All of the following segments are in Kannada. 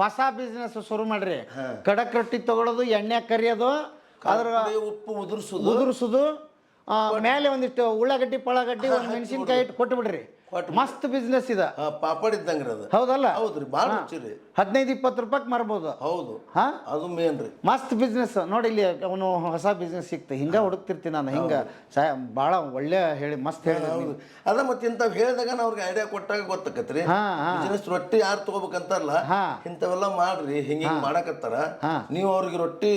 ಹೊಸ ಬಿಸ್ನೆಸ್ ಶುರು ಮಾಡ್ರಿ. ಕಡಕ್ ರೊಟ್ಟಿ ತಗೊಳ್ಳೋದು ಎಣ್ಣೆ ಕರಿಯೋದು ಅದ್ರ ಉಪ್ಪು ಉದುರ್ಸುದು. ಉದುರಿಸೋದು ಮೇಲೆ ಒಂದಿಷ್ಟು ಉಳ್ಳಾಗಡ್ಡಿ ಪಳಗಡ್ಡಿ ಒಂದು ಮೆಣಸಿನ್ಕಾಯಿ ಇಟ್ಟು ಕೊಟ್ಟು ಬಿಡ್ರಿ ಮಸ್ತ್ ಬಿಸ್ನೆಸ್ ಇದ. ಪಾಪಡ್ ರೀ ಅದು. ಹೌದಲ್ಲ? ಹೌದ್ರಿ ಭಾಳ ರುಚಿ ರೀ. ಹದಿನೈದು ಇಪ್ಪತ್ತು ರೂಪಾಯಿ ಮಾರ್ಬೋದು. ಹೌದು. ಹಾ? ಅದು ಮೇನ್ ರೀ. ಮಸ್ತ್ ಬಿಸ್ನೆಸ್ ನೋಡಿ ಇಲ್ಲಿ ಅವನು ಹೊಸ ಬಿಸ್ನೆಸ್ ಸಿಕ್ತ. ಹಿಂಗ ಹುಡುಕ್ತಿರ್ತೀನಿ ನಾನು. ಹಿಂಗ ಸಾ ಭಾಳ ಒಳ್ಳೆ ಹೇಳಿ ಮಸ್ತ್ ಹೇಳಿ ಹೌದು. ಅದ ಮತ್ತೆ ಇಂಥವ್ ಹೇಳಿದಾಗ ನಾ ಅವ್ರಿಗೆ ಐಡಿಯಾ ಕೊಟ್ಟಾಗ ಗೊತ್ತಾಕತ್ರಿ. ಹಾ, ಹಾ. ಬಿಸಿನೆಸ್ ರೊಟ್ಟಿ ಯಾರು ತಗೋಬೇಕಂತಾರಲ್ಲ ಹಾ. ಇಂಥವೆಲ್ಲ ಮಾಡ್ರಿ. ಹಿಂಗ ಹಿಂಗ್ ಮಾಡಕತ್ತಾರ. ಹಾ. ನೀವು ಅವ್ರಿಗೆ ರೊಟ್ಟಿ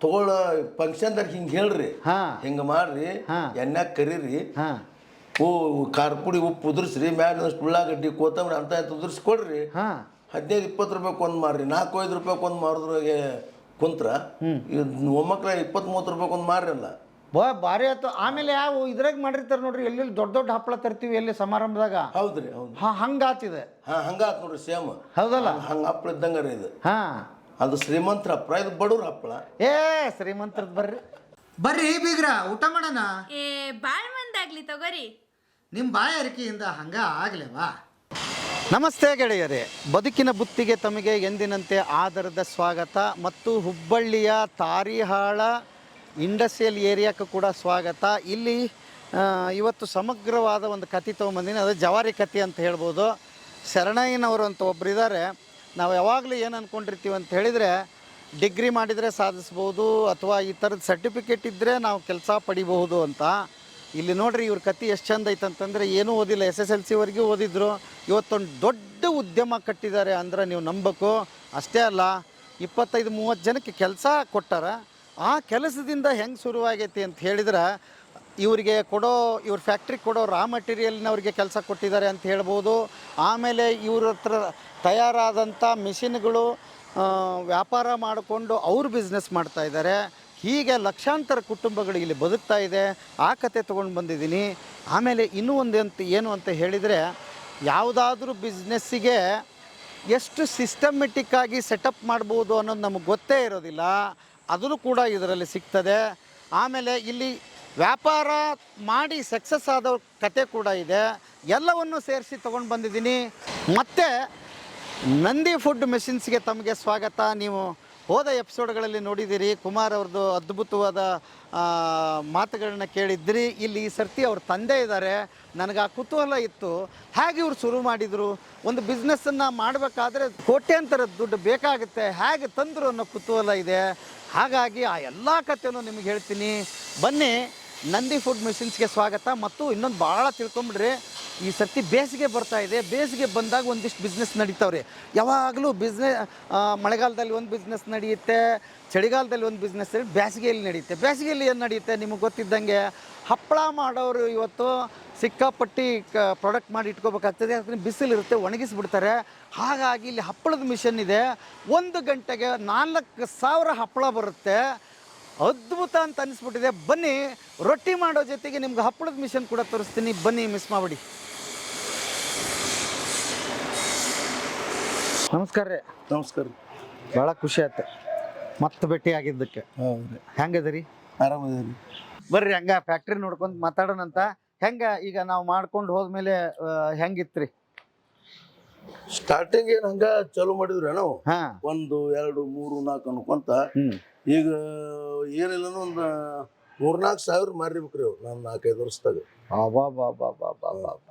ತಗೊಳ್ಳೋ ಫಂಕ್ಷನ್ದಾಗ ಹಿಂಗ್ ಹೇಳ್ರಿ. ಹಾ. ಹಿಂಗ ಮಾಡ್ರಿ. ಹಾ. ಎಣ್ಣೆ ಕರೀರಿ. ಹಾ. ಹೂ ಖಾರ ಪುಡಿ ಉಪ್ಪು ಉದುರ್ಸ್ರಿ ಮ್ಯಾಗ ಒಂದಷ್ಟು ಉಳ್ಳಾಗಡ್ಡಿ ಕೊತ್ತಂಬರಿ ಅಂತ ಇಂತ ಉದುರ್ಸಿ ಕೊಡ್ರಿ ಹಾ. ಹದಿನೈದು ಇಪ್ಪತ್ತು ರೂಪಾಯಿ ಒಂದು ಮಾರ್ರಿ. ನಾಲ್ಕು ಐದು ರೂಪಾಯಿ ಒಂದು ಮಾರಿದ್ರಾಗೆ ಕುಂತ್ರ. ಒಮ್ಮಕ್ಳ ಇಪ್ಪತ್ತು ಮೂವತ್ತು ರೂಪಾಯಿ ಒಂದು ಮಾರ್ರಲ್ಲ ಬಾ ಭಾರಿ ಆಯ್ತು. ಆಮೇಲೆ ಯಾವ ಇದ್ರಾಗ ಮಾಡಿರ್ತಾರೆ ನೋಡ್ರಿ ಎಲ್ಲಿ ದೊಡ್ಡ ದೊಡ್ಡ ಹಪ್ಪಳ ತರ್ತೀವಿ ಎಲ್ಲಿ ಸಮಾರಂಭದಾಗ? ಹೌದ್ರಿ ಹೌದು ಹಾ ಹಂಗಾತಿದೆ ಹಾ ಹಂಗಾತ್ ನೋಡ್ರಿ ಸೇಮ್. ಹೌದಲ್ಲ? ಹಂಗ ಹಪ್ಪಳ ಇದ್ದಂಗ ರೀ ಇದು. ಹಾ. ಅದು ಶ್ರೀಮಂತ್ರ ಹಪ್ಪಳ ಇದು ಬಡವ್ರ ಹಪ್ಪಳ ಏ ಶ್ರೀಮಂತ್ರದ ಬರ್ರಿ. ಬರ್ರಿ ಬೀಗ್ರ ಊಟ ಮಾಡೋಣ? ಏ ಬಾಳ್ ಮಂದಾಗ್ಲಿ ತಗೋರಿ. ನಿಮ್ಮ ಬಾಯಾರಿಕೆಯಿಂದ ಹಂಗ ಆಗ್ಲೇವಾ? ನಮಸ್ತೆ ಗೆಳೆಯರೇ. ಬದುಕಿನ ಬುತ್ತಿಗೆ ತಮಗೆ ಎಂದಿನಂತೆ ಆಧಾರದ ಸ್ವಾಗತ ಮತ್ತು ಹುಬ್ಬಳ್ಳಿಯ ತಾರಿಹಾಳ ಇಂಡಸ್ಟ್ರಿಯಲ್ ಏರಿಯಾಕ್ಕೂ ಕೂಡ ಸ್ವಾಗತ. ಇಲ್ಲಿ ಇವತ್ತು ಸಮಗ್ರವಾದ ಒಂದು ಕತೆ ತೊಗೊಂಬಂದಿನಿ. ಅದು ಜವಾರಿ ಕತೆ ಅಂತ ಹೇಳ್ಬೋದು. ಶರಣಯ್ಯನವರು ಅಂತ ಒಬ್ರು ನಾವು ಯಾವಾಗಲೂ ಏನು ಅಂದ್ಕೊಂಡಿರ್ತೀವಿ ಅಂತ ಹೇಳಿದರೆ, ಡಿಗ್ರಿ ಮಾಡಿದರೆ ಸಾಧಿಸ್ಬೋದು ಅಥವಾ ಈ ಥರದ ಸರ್ಟಿಫಿಕೇಟ್ ಇದ್ದರೆ ನಾವು ಕೆಲಸ ಪಡಿಬಹುದು ಅಂತ. ಇಲ್ಲಿ ನೋಡ್ರಿ ಇವ್ರ ಕತೆ ಎಷ್ಟು ಚಂದ ಐತಂತಂದರೆ ಏನೂ ಓದಿಲ್ಲ. ಎಸ್ ಎಸ್ ಎಲ್ ಸಿವರೆಗೂ ಓದಿದ್ರು. ಇವತ್ತೊಂದು ದೊಡ್ಡ ಉದ್ಯಮ ಕಟ್ಟಿದ್ದಾರೆ ಅಂದ್ರೆ ನೀವು ನಂಬಕು. ಅಷ್ಟೇ ಅಲ್ಲ, ಇಪ್ಪತ್ತೈದು, ಮೂವತ್ತು ಜನಕ್ಕೆ ಕೆಲಸ ಕೊಟ್ಟಾರ. ಆ ಕೆಲಸದಿಂದ ಹೆಂಗೆ ಶುರುವಾಗೈತಿ ಅಂತ ಹೇಳಿದ್ರೆ, ಇವರಿಗೆ ಕೊಡೋ, ಇವ್ರ ಫ್ಯಾಕ್ಟ್ರಿ ಕೊಡೋ ರಾ ಮಟೀರಿಯಲ್ನವ್ರಿಗೆ ಕೆಲಸ ಕೊಟ್ಟಿದ್ದಾರೆ ಅಂತ ಹೇಳ್ಬೋದು. ಆಮೇಲೆ ಇವ್ರ ಹತ್ರ ತಯಾರಾದಂಥ ಮಿಷಿನ್ಗಳು ವ್ಯಾಪಾರ ಮಾಡಿಕೊಂಡು ಅವ್ರು ಬಿಸ್ನೆಸ್ ಮಾಡ್ತಾ ಇದ್ದಾರೆ ಹೀಗೆ ಲಕ್ಷಾಂತರ ಕುಟುಂಬಗಳು ಇಲ್ಲಿ ಬದುಕ್ತಾ ಇದೆ, ಆ ಕತೆ ತೊಗೊಂಡು ಬಂದಿದ್ದೀನಿ. ಆಮೇಲೆ ಇನ್ನೂ ಒಂದು ಅಂತ, ಏನು ಅಂತ ಹೇಳಿದರೆ, ಯಾವುದಾದ್ರೂ ಬಿಸ್ನೆಸ್ಸಿಗೆ ಎಷ್ಟು ಸಿಸ್ಟಮೆಟಿಕ್ಕಾಗಿ ಸೆಟಪ್ ಮಾಡ್ಬೋದು ಅನ್ನೋದು ನಮಗೆ ಗೊತ್ತೇ ಇರೋದಿಲ್ಲ. ಅದನ್ನು ಕೂಡ ಇದರಲ್ಲಿ ಸಿಗ್ತದೆ. ಆಮೇಲೆ ಇಲ್ಲಿ ವ್ಯಾಪಾರ ಮಾಡಿ ಸಕ್ಸಸ್ ಆದ ಕತೆ ಕೂಡ ಇದೆ. ಎಲ್ಲವನ್ನು ಸೇರಿಸಿ ತೊಗೊಂಡು ಬಂದಿದ್ದೀನಿ. ಮತ್ತು ನಂದಿ ಫುಡ್ ಮೆಷಿನ್ಸ್ಗೆ ತಮಗೆ ಸ್ವಾಗತ. ನೀವು ಹೋದ ಎಪಿಸೋಡ್ಗಳಲ್ಲಿ ನೋಡಿದ್ದೀರಿ, ಕುಮಾರ್ ಅವ್ರದ್ದು ಅದ್ಭುತವಾದ ಮಾತುಗಳನ್ನ ಕೇಳಿದ್ರಿ. ಇಲ್ಲಿ ಈ ಸರ್ತಿ ಅವ್ರ ತಂದೆ ಇದ್ದಾರೆ. ನನಗೆ ಆ ಕುತೂಹಲ ಇತ್ತು. ಹೇಗೆ ಇವ್ರು ಶುರು ಮಾಡಿದರು? ಒಂದು ಬಿಸ್ನೆಸ್ಸನ್ನು ಮಾಡಬೇಕಾದ್ರೆ ಕೋಟ್ಯಾಂತರ ದುಡ್ಡು ಬೇಕಾಗುತ್ತೆ. ಹೇಗೆ ತಂದರು ಅನ್ನೋ ಕುತೂಹಲ ಇದೆ. ಹಾಗಾಗಿ ಆ ಎಲ್ಲ ಕಥೆನೂ ನಿಮಗೆ ಹೇಳ್ತೀನಿ. ಬನ್ನಿ, ನಂದಿ ಫುಡ್ ಮೆಷಿನ್ಸ್ಗೆ ಸ್ವಾಗತ. ಮತ್ತು ಇನ್ನೊಂದು ಭಾಳ ತಿಳ್ಕೊಂಬಿಡ್ರಿ. ಈ ಸರ್ತಿ ಬೇಸಿಗೆ ಬರ್ತಾ ಇದೆ. ಬೇಸಿಗೆ ಬಂದಾಗ ಒಂದಿಷ್ಟು ಬಿಸ್ನೆಸ್ ನಡೀತಾವ್ರಿ. ಯಾವಾಗಲೂ ಬಿಸ್ನೆ ಮಳೆಗಾಲದಲ್ಲಿ ಒಂದು ಬಿಸ್ನೆಸ್ ನಡೆಯುತ್ತೆ, ಚಳಿಗಾಲದಲ್ಲಿ ಒಂದು ಬಿಸ್ನೆಸ್ ಬೇಸಿಗೆಯಲ್ಲಿ ನಡೆಯುತ್ತೆ. ಬೇಸಿಗೆಯಲ್ಲಿ ಏನು ನಡೆಯುತ್ತೆ ನಿಮಗೆ ಗೊತ್ತಿದ್ದಂಗೆ? ಹಪ್ಪಳ ಮಾಡೋರು ಇವತ್ತು ಸಿಕ್ಕಾಪಟ್ಟಿ ಕ ಪ್ರಾಡಕ್ಟ್ ಮಾಡಿ ಇಟ್ಕೋಬೇಕಾಗ್ತದೆ. ಯಾಕಂದರೆ ಬಿಸಿಲಿರುತ್ತೆ, ಒಣಗಿಸ್ಬಿಡ್ತಾರೆ. ಹಾಗಾಗಿ ಇಲ್ಲಿ ಹಪ್ಪಳದ ಮಿಷನ್ ಇದೆ. ಒಂದು ಗಂಟೆಗೆ ನಾಲ್ಕು ಸಾವಿರ ಹಪ್ಪಳ ಬರುತ್ತೆ. ಅದ್ಭುತ ಅಂತ ಅನಿಸ್ಬಿಟ್ಟಿದೆ. ಬನ್ನಿ ರೊಟ್ಟಿ ಮಾಡೋ ಜೊತೆಗೆ ನಿಮ್ಗೆ ಹಪ್ಪಳದ ಮಿಷನ್ ಕೂಡ ತೋರಿಸ್ತೀನಿ. ಬನ್ನಿ ಮಿಸ್ ಮಾಡಬೇಡಿ. ನಮಸ್ಕಾರ ರೀ. ನಮಸ್ಕಾರ ಭಾಳ ಖುಷಿ ಆಯ್ತು. ಮತ್ತೆ ಭೇಟಿ ಆಗಿದ್ದಕ್ಕೆ. ಹೌದ್ರಿ. ಹೆಂಗದರಿ ಆರಾಮದೇರಿ ಬರ್ರಿ ಹಂಗ ಫ್ಯಾಕ್ಟ್ರಿ ನೋಡ್ಕೊಂಡು ಮಾತಾಡೋಣಂತ ಹೆಂಗ ಈಗ ನಾವು ಮಾಡ್ಕೊಂಡು ಹೋದ್ಮೇಲೆ ಆ, ಹೆಂಗಿತ್ರಿ? ಸ್ಟಾರ್ಟಿಂಗ್ ಏನು ಹಂಗ ಚಾಲೂ ಮಾಡಿದ್ರಿ ನಾವು ಹಾ. ಒಂದು ಎರಡು ಮೂರು ನಾಲ್ಕು ಅನ್ಕೊಂತ ಹ್ಮ್. ಈಗ ಏನಿಲ್ಲ ಒಂದು ಮೂರ್ನಾಲ್ಕು ಸಾವಿರ ಮಾರಿಬೇಕ್ರಿ ಅವ್ರು ನಾನು ನಾಲ್ಕೈದು ವರ್ಷದಾಗ. ಬಾ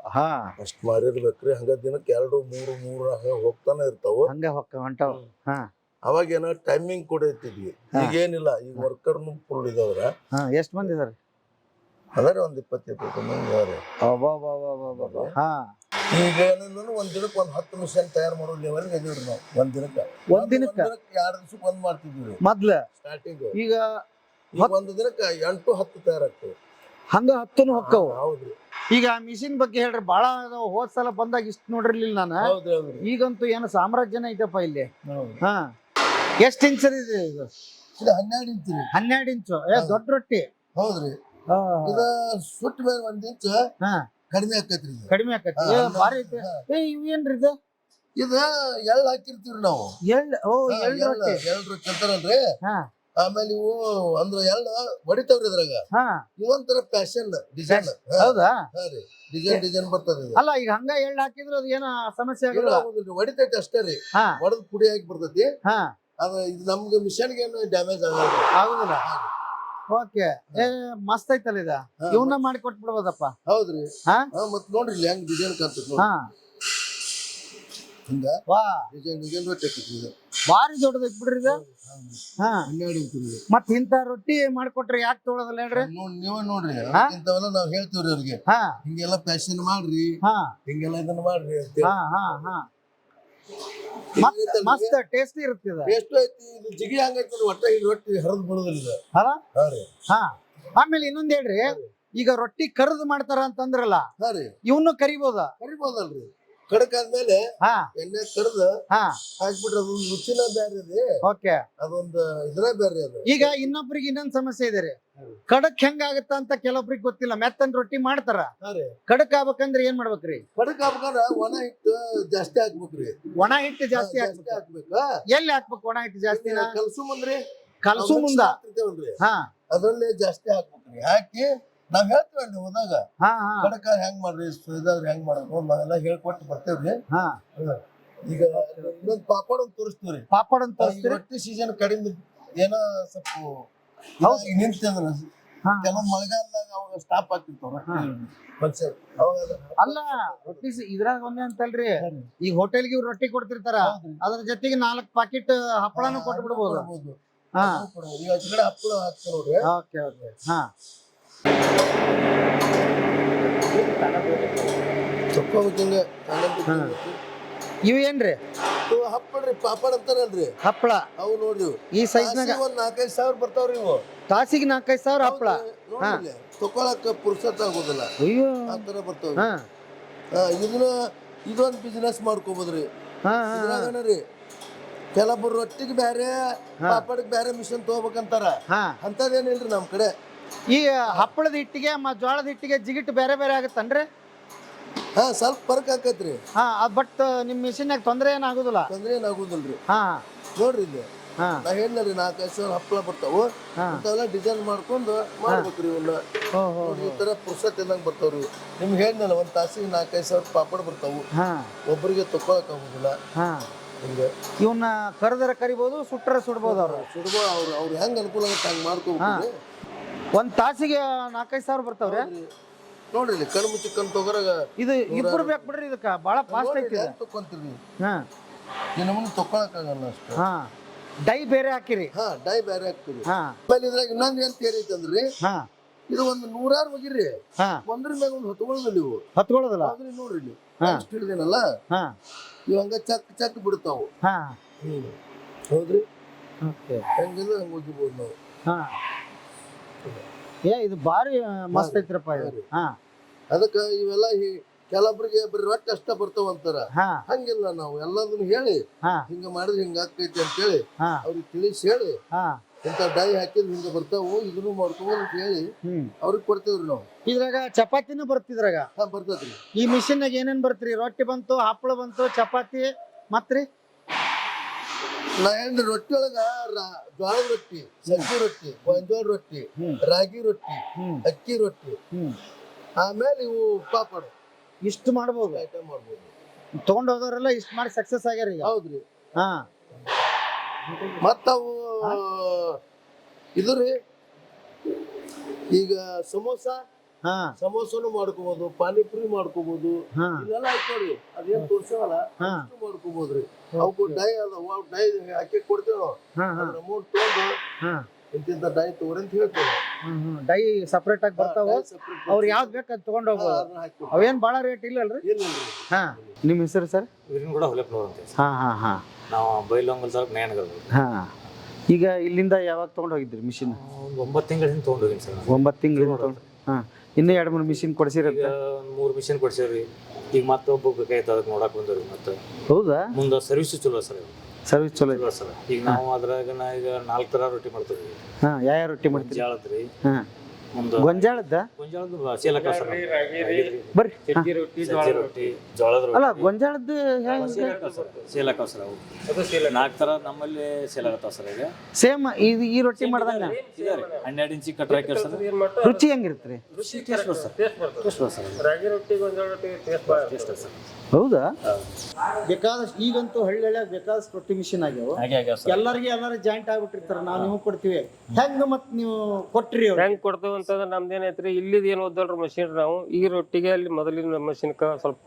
ಹಾ. ಅಷ್ಟು ಮಾರಿರ್ಬೇಕ್ರಿ. ಹಂಗ ದಿನಕ್ಕೆ ಎರಡು ಮೂರು ಮೂರು ಹಂಗ ಹೋಗ್ತಾನೆ ಇರ್ತಾವ. ಹಂಗೆ ಹೊಕ್ಕ ಹೊಂಟಾವ. ಹಾ. ಅವಾಗ ಏನೋ ಟೈಮಿಂಗ್ ಕೂಡ ಇರ್ತಿದ್ವಿ ಈಗ ಏನಿಲ್ಲ ಈಗ ವರ್ಕರ್ನು ಫುಲ್ ಇದಾವ್ರ. ಹಾ ಎಷ್ಟು ಮಂದಿ ಇದಾರೆ? ಅದಾರೆ ಒಂದು ಇಪ್ಪತ್ತು ಇಪ್ಪತ್ತು ಮಂದಿ ಇದಾರೆ ಬಾ ಹಾ. ಈಗ ಏನಂದ್ರೆ ಒಂದ್ ದಿನಕ್ಕೆ ಒಂದ್ ಹತ್ತು ಮಿಷನ್ ತಯಾರು ಮಾಡೋ ಲೆವೆಲ್ ಇದೀವ್ರಿ ನಾವು. ಒಂದ್ ದಿನಕ್ಕೆ. ಒಂದ್ ದಿನಕ್ಕ? ಎರಡು ದಿವಸಕ್ಕೆ ಒಂದ್ ಮಾಡ್ತಿದ್ವಿ ಮೊದ್ಲ? ಸ್ಟಾರ್ಟಿಂಗ್ ಈಗ ಒಂದ್ ದಿನಕ್ಕೆ ಎಂಟು ಹತ್ತು ತಯಾರಾಗ್ತವೆ ಹಂಗ ಹತ್ತನು ಹೊಕ್ಕವು? ಹೌದ್ರಿ. ಈಗ ಮಿಷಿನ್ ಬಗ್ಗೆ ಹೇಳ್ರಿ ಬಹಳ. ಹೋದ್ ಸಲ ಬಂದಾಗ ಇಷ್ಟು ನೋಡಿರ್ಲಿಲ್ಲ ನಾನು. ಈಗಂತೂ ಏನು ಸಾಮ್ರಾಜ್ಯನ ಐತಪ್ಪ ಇಲ್ಲಿ? ಹಾ. ಎಷ್ಟು ಇಂಚ್ ಇದೆ? ಇದು ಹನ್ನೆರಡು ಇಂಚ್ ಹನ್ನೆರಡು ಇಂಚು? ದೊಡ್ಡ ರೊಟ್ಟಿ? ಹೌದ್ರಿ. ಸುಟ್ಟ ಮೇಲೆ ಒಂದ್ ಇಂಚ್. ಹಾ. ಕಡಿಮೆ ಆಕೈತ್ರಿ ಇದು. ಕಡಿಮೆ ಆಕತಿ ಹಾ, ಭಾರಿ ಐತೆ. ಏ ಇವೇನ್ರಿ ಇದು? ಇದ ಎಳ್ಳು ಹಾಕಿರ್ತೀವಿ ನಾವು. ಎಳ್ಳು? ಓ ಎಳ್ಳು ಎಳ್ಳು ರೊಟ್ಟಿ. ಎಳ್ಳು ರೊಟ್ಟಿ ಅಂತಾರಲ್ರಿ? ಹಾ. ಆಮೇಲೆ ಇವು ಅಂದ್ರ ಎಳ್ಳ ಹೊಡಿತಾವ್ರಿ ಇದ್ರಾಗ. ಹಾ. ಇವೊಂಥರ ಫ್ಯಾಷನ್ ಡಿಸೈನ್ ಹೌದಾ? ಡಿಸೈನ್ ಡಿಸೈನ್ ಬರ್ತದ ಇದು. ಅಲ್ಲ ಈಗ ಹಂಗ ಎಳ್ಳ ಹಾಕಿದ್ರು ಅದು ಏನೋ ಸಮಸ್ಯೆ ಇಲ್ಲ ಆಗಲ್ಲ ಆಗುದಿಲ್ರಿ. ಹೊಡಿತೈತಿ ಅಷ್ಟೇ ರೀ. ಹಾ. ಹೊಡೆದ್ ಪುಡಿ ಹಾಕಿ ಬರ್ತೈತಿ. ಹಾ. ಅದ ಇದು ನಮ್ಗೆ ಮಿಷನ್ಗೆ ಏನು ಡ್ಯಾಮೇಜ್ ಆಗಲ್ಲ ಆಗುದಿಲ್ಲ. ಓಕೆ ಏ ಮಸ್ತ್ ಐತಲ್ಲ ಇದ. ಇವನ್ನ ಮಾಡಿ ಕೊಟ್ಬಿಡ್ಬೋದಪ್ಪ. ಹೌದ್ರಿ. ಹಾ? ಹಾ ಮತ್ ನೋಡ್ರಿ ಇಲ್ಲಿ ಹೆಂಗ್ ಡಿಸೈನ್ ಕಾಣ್ತೈತಿ ನೋಡಿ ಹಾ. ಹಿಂಗ? ವಾ. ಡಿಸೈನ್ ಡಿಸೈನ್ ರೊಟ್ಟಿ ಇದು ಭಾರಿ ದೊಡ್ಡದೈತ್ ಬಿಡ್ರಿ ಇದು. ಹಾ. ಹನ್ನೆರಡು ಇಂಚ್ ಮತ್ ಇಂತ ರೊಟ್ಟಿ ಮಾಡ್ಕೊಟ್ರೆ ಯಾಕೆ ತೊಗೊಳೋದಲ್ಲ ಹೇಳ್ರಿ? ನೋಡಿ ನೀವೇ ನೋಡ್ರಿ. ಹಾ? ಇಂಥವೆಲ್ಲ ನಾವ್ ಹೇಳ್ತೀವ್ರಿ ಅವ್ರಿಗೆ. ಹಾ. ಹಿಂಗೆಲ್ಲ ಫ್ಯಾಷನ್ ಮಾಡ್ರಿ. ಹಾ. ಹಿಂಗೆಲ್ಲ ಇದನ್ನ ಮಾಡ್ರಿ ಅಂತ ಹಾ ಹಾ ಹಾ. ಮಸ್ತ್ ಟೇಸ್ಟಿ ಇರುತ್ತೆ ಇದು. ಟೇಸ್ಟ್ ಐತಿ ಇದು ಜಿಗಿ ಹಂಗೈತಿ ಒಟ್ಟ ಇಲ್ಲಿ ರೊಟ್ಟಿ ಹರಿದು ಬರೋದಿಲ್ಲ ಇದು. ಅಲ್ಲ ಹಾ ರೀ. ಹಾ. ಆಮೇಲೆ ಇನ್ನೊಂದ್ ಹೇಳ್ರಿ ಈಗ ರೊಟ್ಟಿ ಕರ್ದು ಮಾಡ್ತಾರ ಅಂತಂದ್ರಲ್ಲ ಹಾ ರೀ. ಇವ್ನು ಕರಿಬೋದ? ಕರಿಬೋದಲ್ರಿ. ಕಡಕ್ ಆದ್ಮೇಲೆ ಹಾ. ಎಣ್ಣೆ ಕರ್ದು ಹಾ. ಹಾಕ್ಬಿಟ್ರೆ ಅದೊಂದು ರುಚಿನ ಬೇರೆ ರೀ. ಓಕೆ. ಅದೊಂದು ಇದ್ರ ಬೇರೆ ಅದು. ಈಗ ಇನ್ನೊಬ್ರಿಗೆ ಇನ್ನೊಂದ್ ಸಮಸ್ಯೆ ಇದೆ ರೀ. ಕಡಕ್ ಹೆಂಗಾಗತ್ತ ಅಂತ ಕೆಲವೊಬ್ರಿಗೆ ಗೊತ್ತಿಲ್ಲ. ಮೆತ್ತನ್ ರೊಟ್ಟಿ ಮಾಡ್ತಾರ. ಕಡಕ್ ಆಗ್ಬೇಕಂದ್ರೆ ಏನ್ ಮಾಡ್ಬೇಕ್ರಿ? ಕಡಕ್ ಹಾಕ್ಬೇಕಾರ ಒಣ ಹಿಟ್ಟು ಜಾಸ್ತಿ ಹಾಕ್ಬೇಕ್ರಿ. ಒಣ ಹಿಟ್ಟು ಜಾಸ್ತಿ ಹಾಕ್ಬೇಕು. ಎಲ್ಲಿ ಹಾಕ್ಬೇಕು ಒಣ ಹಿಟ್ಟು ಜಾಸ್ತಿ? ಕಲ್ಸು ಮುಂದ್ರಿ. ಕಲಸು ಮುಂದ. ಹಾ. ಅದ್ರಲ್ಲೇ ಜಾಸ್ತಿ ಹಾಕ್ಬೇಕ್ರಿ. ಹಾಕಿ ನಾವ್ ಹೇಳ್ತೀವಲ್ರಿ ಹೋದಾಗ ಹಾ ಹಾ. ಕಡಕ ಹೆಂಗ್ ಮಾಡ್ರಿ? ಇದಾದ್ರೆ ಹೆಂಗ್ ಮಾಡೋದು ನಾವೆಲ್ಲ ಹೇಳ್ಕೊಟ್ಟು ಬರ್ತೇವ್ರಿ. ಹಾ. ಈಗ ಇನ್ನೊಂದ್ ಪಾಪಡ್ ಒಂದ್ ತೋರಿಸ್ತೀವ್ರಿ. ಪಾಪಡ್ ಅಂತ ರೊಟ್ಟಿ ಸೀಸನ್ ಕಡಿಮೆ ಏನೋ ಸ್ವಲ್ಪ ಹೌದು. ನಿಂತಂದ್ರ ಹಾ. ಕೆಲವೊಂದ್ ಮಳೆಗಾಲದಾಗ ಅವಾಗ ಸ್ಟಾಪ್ ಆಗ್ತಿರ್ತಾವ ಅಲ್ಲ ರೊಟ್ಟಿ ಇದ್ರಾಗ ಒಂದೇ ಅಂತಲ್ರಿ. ಈಗ ಹೋಟೆಲ್ಗೆ ಇವ್ರು ರೊಟ್ಟಿ ಕೊಡ್ತಿರ್ತಾರ. ಅದ್ರ ಜೊತೆಗೆ ನಾಲ್ಕು ಪಾಕೆಟ್ ಹಪ್ಪಳನು ಕೊಟ್ಟು ಬಿಡ್ಬೋದು. ಹಾ. ಹಪ್ಪಳ ಹಾಕ್ತಾರೆ ಓಕೆ ಓಕೆ. ಹಾ. ಹಾ. ಇವು ಏನ್ರಿ? ಹಪ್ಪಳ್ರಿ ಪಾಪಡ್ ಅಂತಾರಲ್ರಿ. ಹಪ್ಪಳ. ಅವು ನೋಡ್ರಿ ಇವು. ಈ ಸೈಜ್ ತಾಸಿಗೆ ಒಂದ್ ನಾಲ್ಕೈದು ಸಾವಿರ ಬರ್ತಾವ್ರಿ ಇವು. ತಾಸಿಗೆ ನಾಲ್ಕೈದು ಸಾವಿರ ಹಪ್ಪಳ. ನೋಡ್ರಿ ಇಲ್ಲಿ. ತಕೊಳಕ ಪುರ್ಸತ್ ಆಗೋದಿಲ್ಲ. ಅಯ್ಯೋ. ಆ ತರ ಬರ್ತಾವ್ರಿ. ಹಾ. ಹಾ, ಇದನ್ನ ಇದೊಂದ್ ಬಿಸ್ನೆಸ್ ಮಾಡ್ಕೋಬೋದ್ರಿ. ಹಾ ಹಾ. ಇದ್ರಾಗನ ರೀ ಕೆಲವೊಬ್ರು ರೊಟ್ಟಿಗೆ ಬ್ಯಾರೆ ಪಾಪಡ್ಗೆ ಬ್ಯಾರೆ ಮಿಷನ್ ತಗೋಬೇಕಂತಾರ. ಹಾ. ಅಂತದೇನಿಲ್ರಿ ನಮ್ ಕಡೆ. ಈ ಹಪ್ಪಳದ ಹಿಟ್ಟಿಗೆ ಮ ಜೋಳದ ಹಿಟ್ಟಿಗೆ ಜಿಗಿಟ್ ಬೇರೆ ಬೇರೆ ಆಗುತ್ತನ್ರಿ? ಹಾ ಸ್ವಲ್ಪ ಫರ್ಕ್ ಆಕತ್ರಿ. ಹಾ ಬಟ್ ನಿಮ್ ಮಿಷಿನ್ಯಾಗ ತೊಂದರೆ ಏನಾಗುದಿಲ್ಲ ತೊಂದ್ರೆ ಏನಾಗುದಿಲ್ರಿ ಹಾ. ನೋಡ್ರಿ ಇಲ್ಲಿ. ಹಾ. ನಾ ಹೇಳಿದ್ರಿ ನಾಲ್ಕೈದು ಸಾವಿರ ಹಪ್ಪಳ ಬರ್ತಾವು. ಹಾ. ಇಂಥವೆಲ್ಲ ಡಿಸೈನ್ ಮಾಡ್ಕೊಂಡು ಮಾಡ್ಬೇಕ್ರಿ ಇವನ್ನ ಹೋ. ನೋಡ್ರಿ ಈ ತರ ಪುರ್ಸತ್ ಇದ್ದಂಗ ಬರ್ತಾವ್ರಿ. ನಿಮ್ಗೆ ಹೇಳಿದ್ನಲ್ಲ ಒಂದು ತಾಸಿಗೆ ನಾಲ್ಕೈದು ಸಾವಿರ ಪಾಪಡ್ ಬರ್ತಾವು. ಹಾ. ಒಬ್ಬರಿಗೆ ತಕೊಳಕ್ ಆಗುದಿಲ್ಲ. ಹಾ. ಹಿಂಗೆ. ಇವನ್ನ ಕರೆದರ ಕರಿಬೋದು ಸುಟ್ಟರೆ ಸುಡ್ಬೋದು ಅವ್ರು. ಸುಡ್ಬೋ ಅವ್ರು. ಅವ್ರು ಹೆಂಗ್ ಅನುಕೂಲ ಆಗುತ್ತೆ ಹಂಗ್ ಮಾಡ್ಕೋಬೇಕ್ರಿ. ಒಂದ್ ತಾಸಿಗೆ ನಾಲ್ಕೈದು ಸಾವಿರ ಬರ್ತಾವ್ರಿ? ನೋಡ್ರಿ ಇಲ್ಲಿ ಕಣ್ಣು ಮುಚ್ಚಿ ಕಣ್ ತಗೋರಾಗ ಇದು ಇಬ್ಬರು ಬೇಕು ಬಿಡ್ರಿ ಇದಕ್ಕೆ ಭಾಳ ಫಾಸ್ಟ್ ಐತಿ ಇದು. ತಕೊಂತೀರಿ? ಹಾ. ಈ ನಮ್ಮನ್ನ ತಕೊಳಕ್ ಅಷ್ಟು. ಹಾ. ಡೈ ಬೇರೆ ಹಾಕಿರಿ. ಹಾ ಡೈ ಬೇರೆ ಹಾಕ್ತೀರಿ. ಹಾಂ. ಆಮೇಲೆ ಇದ್ರಾಗ ಇನ್ನೊಂದು ಏನ್ ತೇರಿ ಐತಂದ್ರಿ ಹಾ. ಇದು ಒಂದು ನೂರಾರು ಹೋಗಿರಿ ಹಾ. ಒಂದ್ರ ಮ್ಯಾಗ ಒಂದು ಹೊತ್ಕೊಳ್ಳೋದಿಲ್ಲ ಇವು ಹತ್ಕೊಳ್ಳೋದಲ್ಲ ಆದ್ರೆ ನೋಡ್ರಿ ಇಲ್ಲಿ. ಹಾ. ಅಷ್ಟು ಹಿಡಿದೇನಲ್ಲ ಹಾ. ಇವ್ ಹಂಗ ಚಕ್ ಚಕ್ ಬಿಡ್ತಾವು. ಹಾ. ಹ್ಮ್. ಹೌದ್ರಿ? ಓಕೆ ಹೆಂಗಿದ್ರೆ ಹಂಗ ಹೋಗಿಬೋದು ನಾವು. ಹಾ. ಏ ಇದು ಭಾರಿ ಮಸ್ತ್ ಐತ್ರಪ್ಪ ಇದು. ಹಾ. ಅದಕ್ಕೆ ಇವೆಲ್ಲ ಈ- ಕೆಲವೊಬ್ರಿಗೆ ಬರೀ ರೊಟ್ಟಿ ಅಷ್ಟ ಬರ್ತಾವ ಅಂತಾರ. ಹಾ. ಹಂಗಿಲ್ಲ ನಾವು ಎಲ್ಲದನ್ನು ಹೇಳಿ. ಹಾ. ಹಿಂಗ ಮಾಡಿದ್ರೆ ಹಿಂಗ ಆಗ್ತೈತಿ ಅಂತೇಳಿ ಹಾ. ಅವ್ರಿಗೆ ತಿಳಿಸಿ ಹೇಳಿ. ಹಾ. ಇಂಥ ಡೈ ಹಾಕಿದ್ ಹಿಂಗ ಬರ್ತಾವು ಇದನ್ನು ಮಾಡ್ಕೋಬೋದು ಅಂತ ಹೇಳಿ ಹ್ಮ್. ಅವ್ರಿಗೆ ಕೊಡ್ತೇವ್ರಿ ನಾವು. ಇದ್ರಾಗ ಚಪಾತಿನೂ ಬರ್ತಿದ್ರಾಗ ಹಾ ಬರ್ತೈತ್ರಿ ಈ ಮಿಷಿನ್ನಾಗ ಏನೇನ್ ಬರ್ತ್ರಿ? ರೊಟ್ಟಿ ಬಂತು ಹಪ್ಪಳ ಬಂತು ಚಪಾತಿ ಮತ್ರಿ? ನಾ ರೊಟ್ಟಿ ಒಳಗ ಜೋಳದ ರೊಟ್ಟಿ ಸಜ್ಜಿ ರೊಟ್ಟಿ ಗೊಂಜೋಳ ರೊಟ್ಟಿ. ರಾಗಿ ರೊಟ್ಟಿ ಅಕ್ಕಿ ರೊಟ್ಟಿ. ಆಮೇಲೆ ಇವು ಪಾಪಡ್. ಇಷ್ಟು ಮಾಡ್ಬೋದು. ಐಟಮ್ ಮಾಡ್ಬೋದು. ತಗೊಂಡ್ ಹೋದವರೆಲ್ಲ ಇಷ್ಟು ಮಾಡಿ ಸಕ್ಸಸ್ ಆಗ್ಯಾರ ಈಗ. ಹೌದ್ರಿ. ಹಾ. ಮತ್ತವು ಇದು ರೀ ಈಗ ಸಮೋಸ ಸಮೋಸನು ಮಾಡ್ಕೋಬಹುದು ಪಾನಿಪುರಿ ಮಾಡ್ಕೋಬಹುದು ಹಾ. ಇದೆಲ್ಲ ಆಯ್ತು ನೋಡಿ ಅದೇನ್ ತೋರ್ಸವಲ್ಲ ಹಾ. ಅಷ್ಟು ಮಾಡ್ಕೋಬಹುದ್ರಿ ಅವಕ್ಕೂ ಡೈ ಅದಾವ ಅವ್ ಡೈ ಹಾಕಿ ಕೊಡ್ತೇವೆ ನಾವು. ಹಾ ಹಾ. ಅದ್ರ ಅಮೌಂಟ್ ತಗೊಂಡು ಹಾ. ಇಂತಿಂತ ಡೈ ತಗೋರಿ ಅಂತ ಹೇಳ್ತೇವೆ. ಡೈ ಸಪ್ರೇಟ್ ಆಗಿ ಬರ್ತಾವ? ಅವ್ರು ಯಾವ್ದು ಬೇಕು ಅದು ತಗೊಂಡ್ ಹೋಗ್ಬೋದು. ಅವೇನ್ ಭಾಳ ರೇಟ್ ಇಲ್ಲಲ್ರಿ? ಇಲ್ಲ ಅಲ್ರಿ ಹಾ. ನಿಮ್ಮ ಹೆಸರು ಸರ್? ಕೂಡ ಹೊಲೆಪ್ನವ್ರು ಅಂತ ಹಾ ಹಾ ಹಾ. ನಾವು ಬೈಲೊಂಗಲ್ ಸರ್ ನಯನಗರ ಹಾ. ಈಗ ಇಲ್ಲಿಂದ ಯಾವಾಗ ತಗೊಂಡೋಗಿದ್ರಿ ಮಿಷಿನ್ ಒಂದು ಒಂಬತ್ತು ತಿಂಗಳಿಂದ ತೊಗೊಂಡೋಗಿನಿ ಸರ್ ನಾನು. ಒಂಬತ್ತು ತಿಂಗಳಿಂದ ತಗೊಂಡು ಹಾ. ಇನ್ನೂ ಎರಡು ಮೂರು ಮಿಷಿನ್ ಕೊಡಿಸಿರತ್ತೆ? ಮೂರು ಮಿಷಿನ್ ಕೊಡ್ಸೇವ್ರಿ. ಈಗ ಮತ್ತೊಬ್ಬ ಬೇಕಾಯ್ತು ಅದಕ್ಕೆ ನೋಡಕ್ ಬಂದವ್ರಿ ಮತ್ತೆ. ಹೌದಾ? ಮುಂದೆ ಸರ್ವಿಸ್ ಚಲೋ ಸರ್ ಸರ್ವಿಸ್ ಚಲೋ ಸರ್. ಈಗ ನಾವು ಅದ್ರಾಗ ನಾ ಈಗ ನಾಲ್ಕು ತರ ರೊಟ್ಟಿ ಮಾಡ್ತೀವಿ. ಹಾ ಯಾವ ರೊಟ್ಟಿ ಮಾಡ್ತೀವಿ ಜಾಳದ್ರಿ. ಹಾ. ಮುಂದೆ ಗೊಂಜಾಳದ? ಗೊಂಜಾಳದ ಬರ್ರಿ. ರೊಟ್ಟಿ ಜೋಳದ ರೊಟ್ಟಿ ಅಲ್ಲ ಗೊಂಜಾಳದ್ದು ಹೆಂಗೆ? ಕಳ್ಸರ ಅವು ನಾಲ್ಕು ಥರ ನಮ್ಮಲ್ಲಿ ಆಗತ್ತಾವ ಸರ್ ಈಗ ಸೇಮ್ ಇದು ಈ ರೊಟ್ಟಿ ಮಾಡ್ದಂಗ? ಇದಾರೆ ಹನ್ನೆರಡು ಇಂಚಿ ಕಟ್ರ ಕೇಳ್ಸರ ರುಚಿ ಹೆಂಗಿರುತ್ತೆ ರುಚಿ ಟೇಸ್ಟ್ ಬರ್ ಸರ್. Taste sir. ರಾಗಿ ರೊಟ್ಟಿ ಗೊಂಜಾಳ ರೊಟ್ಟಿ ಟೇಸ್ಟ್ ಟೇಸ್ಟ್ ಸರ್. ಹೌದಾ? ಬೇಕಾದಷ್ಟು ಈಗಂತೂ ಹಳ್ಳಿ ಹಳ್ಳಿಯಾಗ ಬೇಕಾದಷ್ಟು ರೊಟ್ಟಿ ಮಿಷಿನ್ ಆಗ್ಯಾವ. ಹಾಗೆ ಆಗ್ಯಾವ ಸರ್. ಎಲ್ಲರಿಗೆ ಎಲ್ಲರೂ ಜಾಯಿಂಟ್ ಆಗ್ಬಿಟ್ಟಿರ್ತಾರ. ನಾವು ನೀವು ಕೊಡ್ತೀವಿ. ಹೆಂಗ ಮತ್ ನೀವು ಕೊಟ್ರಿ ಹೆಂಗ್ ಕೊಡ್ತೇವೆ ಅಂತಂದ್ರೆ ನಮ್ದು ಏನೈತ್ರಿ ಇಲ್ಲಿದ್ ಏನ್ ಓದಲ್ರಿ ಮಷಿನ್ ನಾವು. ಈ ರೊಟ್ಟಿಗೆ ಅಲ್ಲಿ ಮೊದಲಿನ ಕ ಸ್ವಲ್ಪ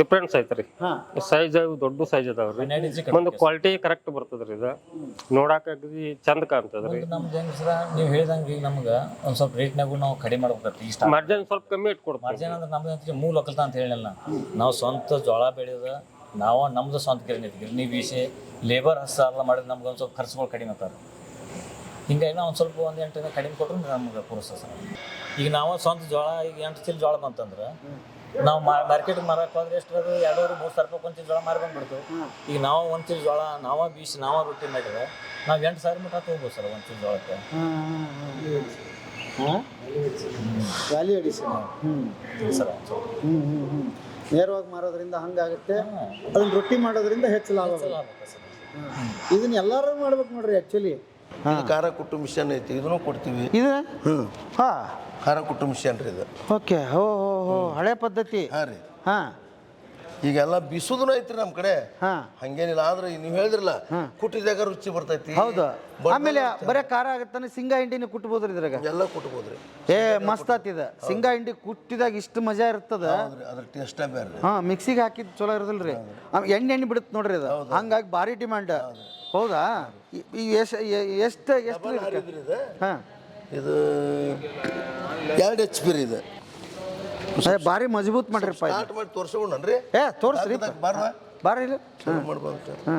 ಡಿಫ್ರೆನ್ಸ್ ಐತ್ರಿ. ಹಾ. ಸೈಜ್ ದೊಡ್ಡ ಸೈಜ್ ಅದಾವ್ರಿ ಒಂದು ಕ್ವಾಲಿಟಿ ಕರೆಕ್ಟ್ ಬರ್ತದ್ರಿ ಇದು. ನೋಡಾಕ ಅಗದಿ ಚಂದ ಕಾಣ್ತದ್ರಿ. ನಮ್ದು ಹೆಂಗ್ ಸರ ನೀವು ಹೇಳ್ದಂಗೆ ಈಗ ನಮ್ಗೆ ಒಂದು ಸ್ವಲ್ಪ ರೇಟ್ನಾಗೂ ನಾವು ಕಡಿಮೆ ಮಾಡ್ಬೇಕಾಗ್ತದೆ ಇಷ್ಟ ಮಾರ್ಜಿನ್ ಸ್ವಲ್ಪ ಕಮ್ಮಿ ಇಟ್ಕೊಡ್ತೀವಿ. ಮಾರ್ಜಿನ್ ಅಂದ್ರೆ ನಮ್ದು ಅಂತ ಮೂಲ ಒಕ್ಕಲ್ತ ಅಂತ ಹೇಳಿಲ್ಲ ನಾವು ಸ್ವಂತ ಜೋಳ ಬೆಳೆಯೋದು ನಾವು ನಮ್ದು ಸ್ವಂತ ಗಿರಣಿ ಗಿರಣಿ ಬೀಸಿ ಲೇಬರ್ ಹಸ್ತ ಎಲ್ಲ ಮಾಡಿದ್ರೆ ನಮ್ಗೆ ಒಂದು ಸ್ವಲ್ಪ ಖರ್ಚುಗಳು ಕಡಿಮೆ ಆಗ್ತಾರೆ ಹಿಂಗಾಗಿ ನಾವು ಒಂದು ಸ್ವಲ್ಪ ಒಂದು ಎಂಟು ಕಡಿಮೆ ಕೊಟ್ಟರು ನಮ್ಗೆ ಪುರಸ್ತ ಸರ್. ಈಗ ನಾವು ಸ್ವಂತ ಜೋಳ ಈಗ ಎಂಟು ಚೀಲ ಜೋಳ ಬಂತಂದ್ರೆ ನಾವು ಮಾರ್ಕೆಟ್ ಮಾರಕ್ಕೆ ಹೋದ್ರೆ ಎಷ್ಟು ಅದು ಎರಡೂವರೆ ಮೂರು ಸಾವಿರ ರೂಪಾಯಿ ಒಂದು ಜೋಳ ಮಾರಿ ಬಂದ್ಬಿಡ್ತು ಈಗ ನಾವು ಒಂದು ಚೀಲ ಜೋಳ ನಾವ ಬೀಸಿ ನಾವ ರೊಟ್ಟಿ ಮಾಡಿದ್ರೆ ನಾವು ಎಂಟು ಸಾವಿರ ಮಟ್ಟ ತಗೋಬೋದು ಸರ್ ಒಂದು ಚೀಲ ಜೋಳಕ್ಕೆ. ವ್ಯಾಲಿ ಅಡಿಷನ್ ಹ್ಮ್. ಸರ್ ಹ್ಮ್ ಹ್ಮ್ ಹ್ಮ್. ನೇರವಾಗಿ ಮಾರೋದ್ರಿಂದ ಹಂಗಾಗುತ್ತೆ ಅದನ್ನ ರೊಟ್ಟಿ ಮಾಡೋದ್ರಿಂದ ಹೆಚ್ಚು ಲಾಭ. ಇದನ್ನ ಎಲ್ಲರೂ ಮಾಡ್ಬೇಕು ನೋಡ್ರಿ ಆಕ್ಚುಲಿ ಇದು ಖಾರ ಕುಟ್ಟು ಮಿಷನ್ ಐತಿ ಇದನ್ನು ಕೊಡ್ತೀವಿ. ಇದು? ಹ್ಞೂ ಹಾ. ಖಾರ ಕುಟುಂಬ ಮಿಷನ್ ರೀ ಇದು. ಓಕೆ. ಹೋ ಹೋ ಹೋ. ಹಳೆ ಪದ್ಧತಿ. ಹಾಂ ರೀ. ಹಾ. ಈಗೆಲ್ಲ ಬಿಸುದೂ ಐತ್ರಿ ನಮ್ಮ ಕಡೆ. ಹಾ. ಹಂಗೇನಿಲ್ಲ. ಆದ್ರೆ ನೀವು ಹೇಳಿದ್ರಲ್ಲ ಕುಟ್ಟಿದಾಗ ರುಚಿ ಬರ್ತೈತಿ. ಹೌದು. ಆಮೇಲೆ ಬರೇ ಖಾರ ಆಗತ್ತಾನೆ ಸಿಂಗಾ ಹಿಂಡಿನ ಕುಟ್ಬೋದ್ರಿ ಇದ್ರಾಗ. ಎಲ್ಲ ಕುಟ್ಬೋದ್ರಿ ಏ ಮಸ್ತ್ ಆತಿದ ಸಿಂಗಾ ಹಿಂಡಿ ಕುಟ್ಟಿದಾಗ ಇಷ್ಟು ಮಜಾ ಇರ್ತದ? ಹೌದ್ರಿ ಅದ್ರ ಟೇಸ್ಟ್ ಬೇರೆ ಹಾಂ ಮಿಕ್ಸಿಗೆ ಹಾಕಿದ್ ಚಲೋ ಇರೋದಿಲ್ರಿ. ಎಣ್ಣೆ ಎಣ್ಣೆ ಬಿಡುತ್ತೆ ನೋಡ್ರಿ ಅದು ಹಂಗಾಗಿ ಭಾರಿ ಡಿಮ್ಯಾಂಡ್. ಹೌದಾ ಎಷ್ಟು ಎಷ್ಟು ಎಷ್ಟು ಹಾ. ಇದು ಎರಡು ಎಚ್ ಪಿ ರೀ ಇದು. ಭಾರಿ ಮಜಬೂತ್ ಮಾಡ್ರಿಪ್ಪ ಇದು. ಸ್ಟಾರ್ಟ್ ಮಾಡಿ ತೋರ್ಸೋಣನ್ರಿ ಏ ತೋರಿಸ್ರಿ. ಬಾರ ಬಾರಿ ಇಲ್ಲ. ಮಾಡ್ಬೋದು ಹಾ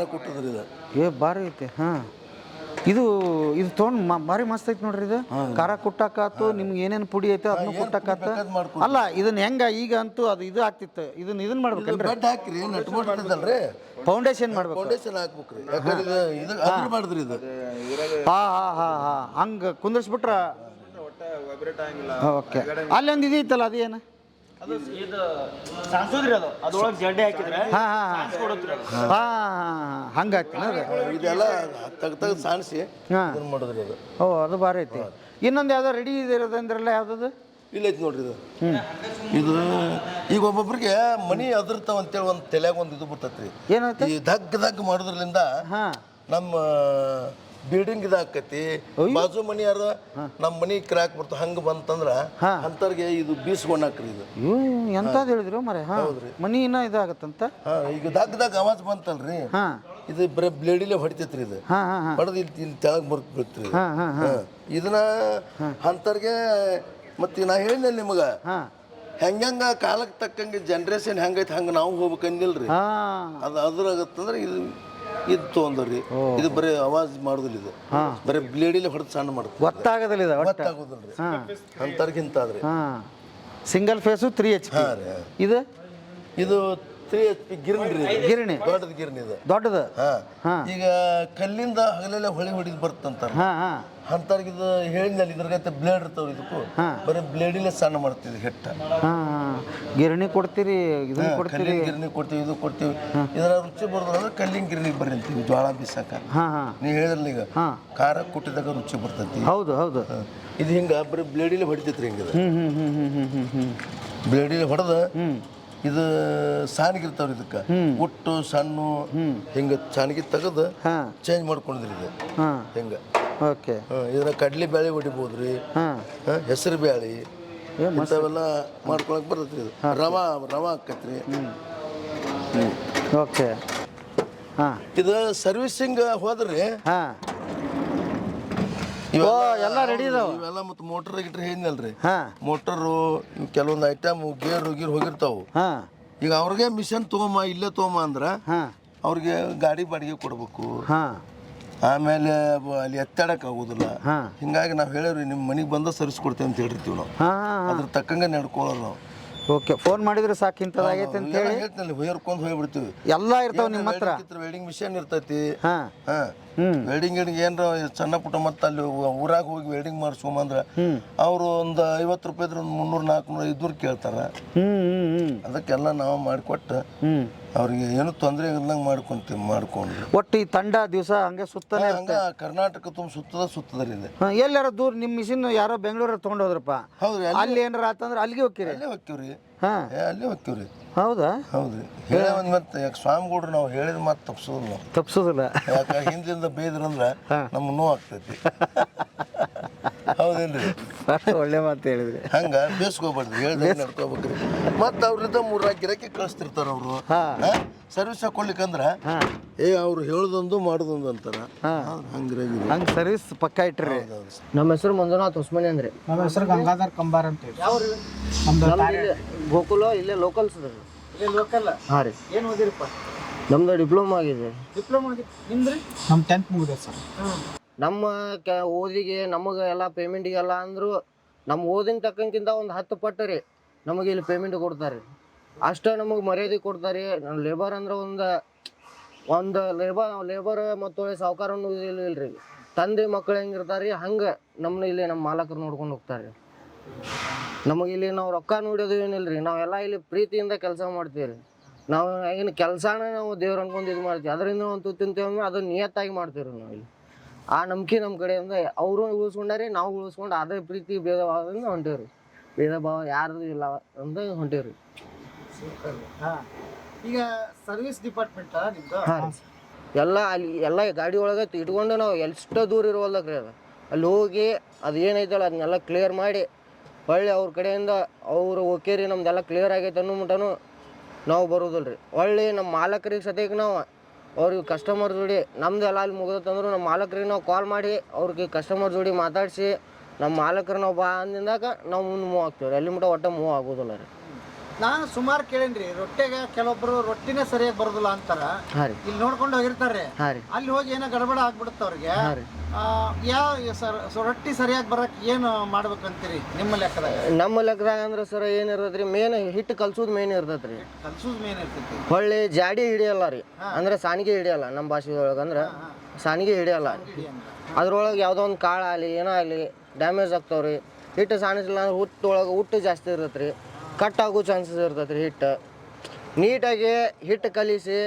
ಓ ಕೊಟ್ಟದ್ರಿ ಇದು. ಏ ಭಾರಿ ಐತೆ ಹಾ. ಇದು ಇದು ತೊಗೊಂಡು ಭಾರಿ ಮಸ್ತ್ ಐತಿ ನೋಡ್ರಿ ಇದು. ಖಾರ ಕುಟ್ಟಾಕಾತು ನಿಮ್ಗೆ ಏನೇನು ಪುಡಿ ಐತೆ ಅದನ್ನು ಕುಟ್ಟಾಕಾತ ಅಲ್ಲ ಇದನ್ನ ಹೆಂಗ ಈಗ ಅಂತೂ ಅದು ಇದು ಆಗ್ತಿತ್ತು. ಇದನ್ನ ಇದನ್ನ ಮಾಡ್ಬೇಕೇನ್ರಿ. ಬೆಡ್ ಹಾಕಿರಿ ನಟ್ಬಿಟ್ಟಿದ್ದಲ್ರಿ ಫೌಂಡೇಶನ್ ಮಾಡ್ಬೇಕು. ಫೌಂಡೇಶನ್ ಹಾಕ್ಬೇಕ್ರಿ. ಯಾಕಂದ್ರೆ ಇದು ಇದು ಅದ್ರ ಮಾಡಿದ್ರಿ ಇದು. ಹಾ ಹಾ ಹಾ ಹಾ. ಹಂಗೆ ಕುಂದರ್ಸ್ಬಿಟ್ರ? ಓಕೆ. ಅಲ್ಲೊಂದು ಇದು ಐತಲ್ಲ ಅದೇನು ಹಾ ಹಾ ಹಾ. ಹಾ ಹಂಗ ಆಗ್ತೀನಿ ಅದು? ಇದೆಲ್ಲ ತೆಗ್ ತೆಗ್ದು ಸಾಣಿಸಿ ಹಾ. ಇದನ್ನ ಮಾಡಿದ್ರಿ ಇದು ಓ ಅದು ಭಾರಿ ಐತಿ. ಇನ್ನೊಂದು ಯಾವ್ದೋ ರೆಡಿ ಇರೋದಂದ್ರಲ್ಲ ಯಾವ್ದದು? ಇಲ್ಲ ಐತಿ ನೋಡ್ರಿ ಇದು. ಇದು ಈಗ ಒಬ್ಬೊಬ್ರಿಗೆ ಮನಿ ಅದಿರ್ತಾವ ಅಂತೇಳಿ ಒಂದು ತಲೆಯಾಗ ಒಂದು ಇದು ಬರ್ತೈತ್ರಿ. ಏನಾಯ್ತು? ಈ ದಗ್ ದಗ್ ಮಾಡೋದ್ರಿಂದ ಹಾ. ನಮ್ಮ ಬಿಲ್ಡಿಂಗ್ ಇದಾಕತಿ. ಬಾಜು ಮನಿ ಯಾರ ನಮ್ಮ ಮನಿ ಕ್ರಾಕ್ ಬರ್ತ ಹಂಗ ಬಂತಂದ್ರ ಅಂತರ್ಗೆ ಇದು ಬೀಸ್ಕೊಂಡಾಕ್ರಿ ಇದು. ಎಂತ ಎಂತದ್ ಹೇಳಿದ್ರು ಮರೆ ಹೌದ್ರಿ. ಮನಿ ಇನ್ನ ಇದಾಗತ್ತಂತ? ಹಾ ಈಗ ದಗ್ ದಗ್ ಆವಾಜ್ ಬಂತಲ್ರಿ. ಇದು ಬರೀ ಬ್ಲೇಡಿಲೆ ಹೊಡಿತೈತ್ರಿ ಇದು. ಹಾ ಹಾ ಹಾ. ಹೊಡೆದು ಇಲ್ಲಿ ಇಲ್ಲಿ ತೆಳಗ್ ಬರ್ತ್ ಬಿಡ್ತ್ರಿ ಇದು. ಹಾ ಹಾ ಹಾ. ಹಾ. ಇದನ್ನ ಅಂತರ್ಗೆ ಮತ್ತೆ ನಾ ಹೇಳಿದ್ನಲ್ಲ ನಿಮಗ. ಹಾ. ಹೆಂಗ ಕಾಲಕ್ಕೆ ತಕ್ಕಂಗೆ ಜನ್ರೇಷನ್ ಹೆಂಗೈತಿ ಹಂಗ ನಾವು ಹೋಗ್ಬೇಕಂದಿಲ್ರಿ. ಹಾ. ಅದು ಅದ್ರಾಗತ್ತಂದ್ರೆ ಇದು ಇದು ತೊಗೊಂಡ್ರಿ ಇದು ಬರೀ ಆವಾಜ್ ಮಾಡುದಿಲ್ಲ ಇದು. ಬರೀ ಬ್ಲೇಡಿಲ್ಲ ಹೊಡೆದು ಸಣ್ಣ ಮಾಡುತ್ತೆ ಗೊತ್ತಾಗದಿಲ್ಲ ಇದು ಒಟ್ಟ. ಗೊತ್ತಾಗೋದಿಲ್ರಿ. ಅಂತರ್ಗಿಂತ ಆದ್ರಿ. ಹಾ. Single phase three H P ಇದು? ಇದು ತ್ರೀ ಎಚ್ ಪಿ ಗಿರಣಿ. ಗಿರಣಿ. ದೊಡ್ಡದು ಗಿರಣಿ ಇದು. ದೊಡ್ಡದು? ಹಾ. ಈಗ ಕಲ್ಲಿಂದ ಹಗಲೆಲ್ಲ ಹೊಳಿ ಹೊಡಿದ್ ಬರ್ತಂತಾರ ಹಾ ಹಾ. ಅಂತರ್ಗೆ ಇದು ಹೇಳಿದ್ನಲ್ಲ ಇದ್ರಾಗತ್ತೆ ಬ್ಲೇಡ್ ಇರ್ತಾವ ಇದಕ್ಕೂ. ಹಾ. ಬರೀ ಬ್ಲೇಡಿಲೆ ಸಣ್ಣ ಮಾಡ್ತೀವಿ ಹೆಟ್ಟ. ಹಾ ಗಿರಣಿ ಕೊಡ್ತೀರಿ ಇದನ್ನ ಕೊಡ್ತೀರಿ? ಕಲ್ಲಿನ ಗಿರಣಿ ಕೊಡ್ತೀವಿ ಇದು ಕೊಡ್ತೀವಿ. ಇದರ ರುಚಿ ಬರೋದ್ರ ಅಂದ್ರೆ ಕಲ್ಲಿನ ಗಿರಣಿ ಬರ್ರಿ ಅಂತೀವಿ ಜ್ವಾಳ ಬಿಸಾಕ. ಹಾ ಹಾ. ನೀವು ಹೇಳಿದ್ರಲ್ಲ ಈಗ ಹಾ. ಖಾರ ಕುಟ್ಟಿದಾಗ ರುಚಿ ಬರ್ತೈತಿ. ಹೌದು ಹೌದು. ಹಾ. ಇದು ಹಿಂಗ ಬರೀ ಬ್ಲೇಡಿಲೆ ಹೊಡಿತೈತ್ರಿ ಹಿಂಗದ. ಹ್ಮ್ ಹ್ಮ್ ಹ್ಮ್ ಹ್ಮ್ ಹ್ಮ್ ಹ್ಮ್ ಹ್ಮ್. ಬ್ಲೇಡಿಲೆ ಹೊಡೆದ ಇದು ಸಾನಿಗಿರ್ತಾವ್ರಿ ಇದಕ್ಕೆ. ಉಟ್ಟು ಸಣ್ಣ ಹಿಂಗ ಸಾನಿಗೆ ತೆಗೆದು ಹಾ. ಚೇಂಜ್ ಮಾಡ್ಕೊಂಡಿದ್ರಿ ಇದು. ಹಾ. ಹಿಂಗ. ಓಕೆ. ಕಡ್ಲಿ ಬ್ಯಾಳಿ ಹೊಡಿಬಹುದ್ರಿ ಹಾ. ಹೆಸರು ಬ್ಯಾಳಿ. ಇಂಥವೆಲ್ಲ ಮಾಡ್ಕೊಳಕ್ ಬರ್ತೈತ್ರಿ ಇದು. ರವಾ ರವಾ ಆಕೈತ್ರಿ. ಓಕೆ. ಹಾ. ಇದು ಸರ್ವಿಸಿಂಗ್ ಹೋದ್ರಿ ಓ, ಎಲ್ಲ ರೆಡಿ ಇದಾವ? ಇವೆಲ್ಲ ಮತ್ತೆ ಮೋಟರ್ ಗಿಟ್ರ್ ಹೇಳಿದ್ನಲ್ರಿ. ಹಾ. ಮೋಟರು ಕೆಲವೊಂದು ಐಟಮ್ ಗೇರ್ ಗೀರ್ ಹೋಗಿರ್ತಾವು. ಹಾ. ಈಗ ಅವ್ರಿಗೆ ಮಿಷನ್ ತೊಗೊಂಬ ಇಲ್ಲೇ ತೊಗೊಂಬ ಅಂದ್ರ ಹಾ. ಅವ್ರಿಗೆ ಗಾಡಿ ಬಾಡಿಗೆ ಕೊಡ್ಬೇಕು. ಹಾ. ಆಮೇಲೆ ಬ- ಅಲ್ಲಿ ಎತ್ತಾಡಕ್ ಆಗೋದಿಲ್ಲ. ಹಾ. ಹಿಂಗಾಗಿ ನಾವು ಹೇಳಿವ್ರಿ ನಿಮ್ಮ ಮನೆಗೆ ಬಂದ ಸರ್ವಿಸ್ ಕೊಡ್ತೇವೆ ಅಂತ ಹೇಳಿರ್ತೀವಿ ನಾವು. ಹಾಂ ಹಾಂ ಅದ್ರ ತಕ್ಕಂಗೆ ನಡ್ಕೊಳ್ಳೋರು ನಾವು. ಓಕೆ ಫೋನ್ ಮಾಡಿದ್ರೆ ಸಾಕು ಇಂಥದ್ದಾಗೈತೆ ಅಂತ ಹೇಳಿ ಹೇಳ್ತೀನಿ ಹೊಯ್ಯರ್ಕೊಂಡು ಹೋಗ್ಬಿಡ್ತೀವಿ. ಎಲ್ಲ ಇರ್ತಾವ ನಿಮ್ಮ ಹತ್ರ. ವೆಲ್ಡಿಂಗ್ ಮಿಷನ್ ಇರ್ತೈತಿ. ಹಾಂ. ವೆಲ್ಡಿಂಗ್ ಗಿಡಿಂಗ್ ಏನಾರ ಸಣ್ಣ ಪುಟ್ಟ ಮತ್ತೆ ಅಲ್ಲಿ ಊರಾಗ ಹೋಗಿ ವೆಲ್ಡಿಂಗ್ ಮಾಡಿಸ್ಕೊಂಬಂದ್ರ ಅವರು ಒಂದು ಐವತ್ತು ರೂಪಾಯಿ ಒಂದು ಮುನ್ನೂರು ನಾಲ್ಕುನೂರು ಇದ್ದೂರು ಕೇಳ್ತಾರ. ಅದಕ್ಕೆಲ್ಲ ನಾವು ಮಾಡಿಕೊಟ್ಟು ಹ್ಞೂ ಅವ್ರಿಗೆ ಏನು ತೊಂದರೆ ಇಲ್ದಂಗೆ ಮಾಡ್ಕೊಂತೀವಿ ಮಾಡ್ಕೊಂಡು ಒಟ್ಟು ಈ ತಂಡ ದಿವಸ ಹಂಗೆ ಸುತ್ತಲೇ ಹಂಗ ಕರ್ನಾಟಕ ತುಂಬ ಸುತ್ತದ ಸುತ್ತದಲ್ಲಿದೆ. ಎಲ್ಲಾರ ದೂರ ನಿಮ್ಮ ಮಿಷಿನ್ ಯಾರೋ ಬೆಂಗಳೂರ ತೊಗೊಂಡು ಹೋದ್ರಪ್ಪ. ಹೌದು ಅಲ್ಲಿ ಏನಾರ ಆತಂದ್ರೆ ಅಲ್ಲಿಗೆ ಹೋಗ್ತೀರಿ. ಅಲ್ಲಿ ಹೋಗ್ತೀವ್ರಿ. ಹಾಂ. ಅಲ್ಲೇ ಹೋಗ್ತೀವ್ರಿ. ಹೌದಾ? ಹೌದ್ರಿ. ಹೇಳ ಒಂದು ಮತ್ತೆ ಯಾಕೆ ಸ್ವಾಮಿಗೌಡ್ರು ನಾವು ಹೇಳಿದ ಮಾತು ತಪ್ಸೋದಿಲ್ಲ. ತಪ್ಸೋದಿಲ್ಲ. ಯಾಕೆ ಹಿಂದಿಂದ ಬೇಯ್ದ್ರಂದ್ರ ನಮ್ಗೆ ನೋವು ಆಗ್ತೈತಿ ಹೌದಿಲ್ರಿ ಒಳ್ಳೆ ಮಾತು ಹೇಳಿದ್ರಿ. ಹಂಗ? ಬೇಸ್ಕೋಬಾರ್ದು ಹೇಳ್ದಂಗೆ ನಡ್ಕೋಬೇಕ್ರಿ ಮತ್ತೆ ಅವ್ರಿಂದ ಮೂರ ಗಿರಾಕಿ ಕಳಿಸ್ತಿರ್ತಾರ ಅವರು. ಸರ್ವಿಸ್ ಹಾಕೊಳ್ಲಿಕ್ಕಂದ್ರ ಏ ಅವ್ರು ಹೇಳ್ದೊಂದು ಮಾಡೋದೊಂದು ಅಂತಾರ. ಹಂಗಿರಾಗಿ ಹಂಗೆ ಸರ್ವಿಸ್ ಪಕ್ಕ ಇಟ್ರಿ. ನಮ್ಮ ಹೆಸರು ಮಂಜುನಾಥ್ ಉಸ್ಮಾನಿ ಅಂದ್ರಿ. ನಮ್ಮ ಹೆಸರು ಗಂಗಾಧರ್ ಕಂಬಾರ್ ಅಂತ ಹೇಳಿ. ನಮ್ದು ಇಲ್ಲಿ ಗೋಕುಲ ಇಲ್ಲೇ ಲೋಕಲ್ಸ್ ಲೋಕಲ್ ಹಾಂ ರೀ. ಏನು ಓದಿರಪ್ಪ? ನಮ್ದು ಡಿಪ್ಲೊಮಾ ಆಗಿದೆ. ಡಿಪ್ಲೊಮಾ ನಿಮ್ದ್ರಿ? ನಮ್ಮ ಟೆಂತ್ ಮುಗಿದೆ ಸರ್. ನಮ್ಮ ಕ ಓದಿಗೆ ನಮಗೆ ಎಲ್ಲ ಪೇಮೆಂಟಿಗೆಲ್ಲ ಅಂದ್ರು ನಮ್ಮ ಓದಿನ ತಕ್ಕಂಕಿಂತ ಒಂದು ಹತ್ತು ಪಟ್ಟು ರೀ ನಮಗೆ ಇಲ್ಲಿ ಪೇಮೆಂಟ್ ಕೊಡ್ತಾರೆ ಅಷ್ಟೇ ನಮಗೆ ಮರ್ಯಾದೆ ಕೊಡ್ತಾರೆ ಲೇಬರ್ ಅಂದ್ರೆ ಒಂದು ಒಂದು ಲೇಬರ್ ಲೇಬರ್ ಮತ್ತು ಸಾವುಕಾರ ಇಲ್ಲ. ರೀ ತಂದೆ ಮಕ್ಕಳು ಹೆಂಗಿರ್ತಾರೆ ಹಂಗೆ ನಮ್ಮನ್ನ ಇಲ್ಲಿ ನಮ್ಮ ಮಾಲಕರು ನೋಡ್ಕೊಂಡು ಹೋಗ್ತಾರೆ ನಮಗೆ ಇಲ್ಲಿ ನಾವು ರೊಕ್ಕ ನೋಡೋದು ರೀ ನಾವೆಲ್ಲ ಇಲ್ಲಿ ಪ್ರೀತಿಯಿಂದ ಕೆಲಸ ಮಾಡ್ತೀವಿ ರೀ. ನಾವು ಏನು ಕೆಲಸನ ನಾವು ದೇವ್ರು ಅನ್ಕೊಂಡು ಇದು ಮಾಡ್ತೀವಿ. ಅದರಿಂದ ಒಂದು ತಿಂತೇವೆ ಅಂದ್ರೆ ಅದು ನಿಯತ್ತಾಗಿ ಮಾಡ್ತೀವಿ ರೀ ನಾವು ಇಲ್ಲಿ. ಆ ನಂಬಿಕೆ ನಮ್ಮ ಕಡೆಯಿಂದ ಅವರು ಉಳಿಸ್ಕೊಂಡಾರೆ ನಾವು ಉಳಿಸ್ಕೊಂಡು ಅದೇ ಪ್ರೀತಿ ಭೇದ ಭಾವದಿಂದ ಹೊಂಟೇವ್ರಿ. ಭೇದ ಭಾವ ಯಾರ್ದು ಇಲ್ಲ ಅಂತ ಹೊಂಟೇವ್ರಿ. ಹಾಂ. ಈಗ ಸರ್ವಿಸ್ ಡಿಪಾರ್ಟ್ಮೆಂಟ್ ನಿಮ್ದು? ಹಾಂ ಎಲ್ಲ ಅಲ್ಲಿ ಎಲ್ಲ ಗಾಡಿ ಒಳಗೆ ಇಟ್ಕೊಂಡು ನಾವು ಎಷ್ಟೋ ದೂರ ಇರುವಲ್ದಕ್ರಿ ಅದು. ಅಲ್ಲಿ ಹೋಗಿ ಅದು ಏನೈತಲ್ಲ ಅದನ್ನೆಲ್ಲ ಕ್ಲಿಯರ್ ಮಾಡಿ ಹೊಳ್ಳಿ ಅವ್ರ ಕಡೆಯಿಂದ ಅವರು ಓಕೆ ರೀ ನಮ್ದೆಲ್ಲ ಕ್ಲಿಯರ್ ಆಗೈತೆ ಅನ್ನೋ ಮಟನು ನಾವು ಬರೋದಿಲ್ಲ ರೀ ಹೊಳ್ಳಿ ನಮ್ಮ ಮಾಲಕರಿಗೆ ಸದ್ಯಕ್ಕೆ ನಾವು ಅವ್ರಿಗೆ ಕಸ್ಟಮರ್ ಜೋಡಿ ನಮ್ದು ಎಲ್ಲ ಅಲ್ಲಿ ಮುಗಿದತ್ತಂದ್ರೆ ನಮ್ಮ ಮಾಲಕರಿಗೆ ನಾವು ಕಾಲ್ ಮಾಡಿ ಅವ್ರಿಗೆ ಕಸ್ಟಮರ್ ಜೋಡಿ ಮಾತಾಡಿಸಿ ನಮ್ಮ ಮಾಲಕರು ನಾವು ಬಾ ಅಂದಿಂದಾಗ ನಾವು ಮುಂದೆ ಮೂವ್ ಆಗ್ತೀವಿ ರೀ ಅಲ್ಲಿ ಮಟ್ಟ ಒಟ್ಟು ಮೂವ್ ಆಗೋದಿಲ್ಲ ರೀ. ನಾನು ಸುಮಾರು ಕೇಳೇನ್ರಿ ರೊಟ್ಟೆಗೆ ಕೆಲವೊಬ್ರು ರೊಟ್ಟಿನೇ ಸರಿಯಾಗಿ ಬರೋದಿಲ್ಲ ಅಂತಾರ. ಹಾಂ ರೀ. ಇಲ್ಲಿ ನೋಡ್ಕೊಂಡು ಹೋಗಿರ್ತಾರೆ ಹಾಂ ರೀ. ಅಲ್ಲಿ ಹೋಗಿ ಏನೋ ಗಡಬಡ ಆಗ್ಬಿಡುತ್ತೆ ಅವ್ರಿಗೆ. ಹಾಂ ರೀ. ಆ, ಯಾವ ಸರ್ ಸೊ ರೊಟ್ಟಿ ಸರಿಯಾಗಿ ಬರಕ್ಕೆ ಏನು ಮಾಡ್ಬೇಕಂತೀರಿ ನಿಮ್ಮ ಲೆಕ್ಕದಾಗ? ನಮ್ಮ ಲೆಕ್ಕದಾಗ ಅಂದ್ರೆ ಸರ್ ಏನ್ ರೀ ಮೇನ್ ಹಿಟ್ಟು ಕಲ್ಸೋದು ಮೇನ್ ಇರ್ತೈತ್ರಿ ರೀ ಕಲ್ಸೋದು ಮೇನ್ ಇರ್ತೈತಿ. ಹೊಳ್ಳಿ ಜಾಡಿ ಹಿಡಿಯಲ್ಲ ರೀ ಅಂದ್ರೆ ಸಾನಿಗೆ ಹಿಡಿಯಲ್ಲ ನಮ್ಮ ಭಾಷೆದೊಳಗೆ ಅಂದ್ರೆ ಸಾನಿಗೆ ಹಿಡಿಯಲ್ಲ. ಅದ್ರೊಳಗೆ ಯಾವುದೋ ಒಂದು ಕಾಳು ಆಗಲಿ ಏನೋ ಆಗಲಿ ಡ್ಯಾಮೇಜ್ ಆಗ್ತಾವ್ರಿ. ಹಿಟ್ಟು ಸಾಣಿಸಿಲ್ಲ ಅಂದ್ರೆ ಹುಟ್ಟೊಳಗೆ ಹುಟ್ಟು ಜಾಸ್ತಿ ಇರ್ತೈತೆ ರೀ ಕಟ್ ಆಗೋ ಚಾನ್ಸಸ್ ಇರ್ತೈತೆ ರೀ ಹಿಟ್ಟು ನೀಟಾಗಿ ಹಿಟ್ಟು ಕಲಿಸಿ,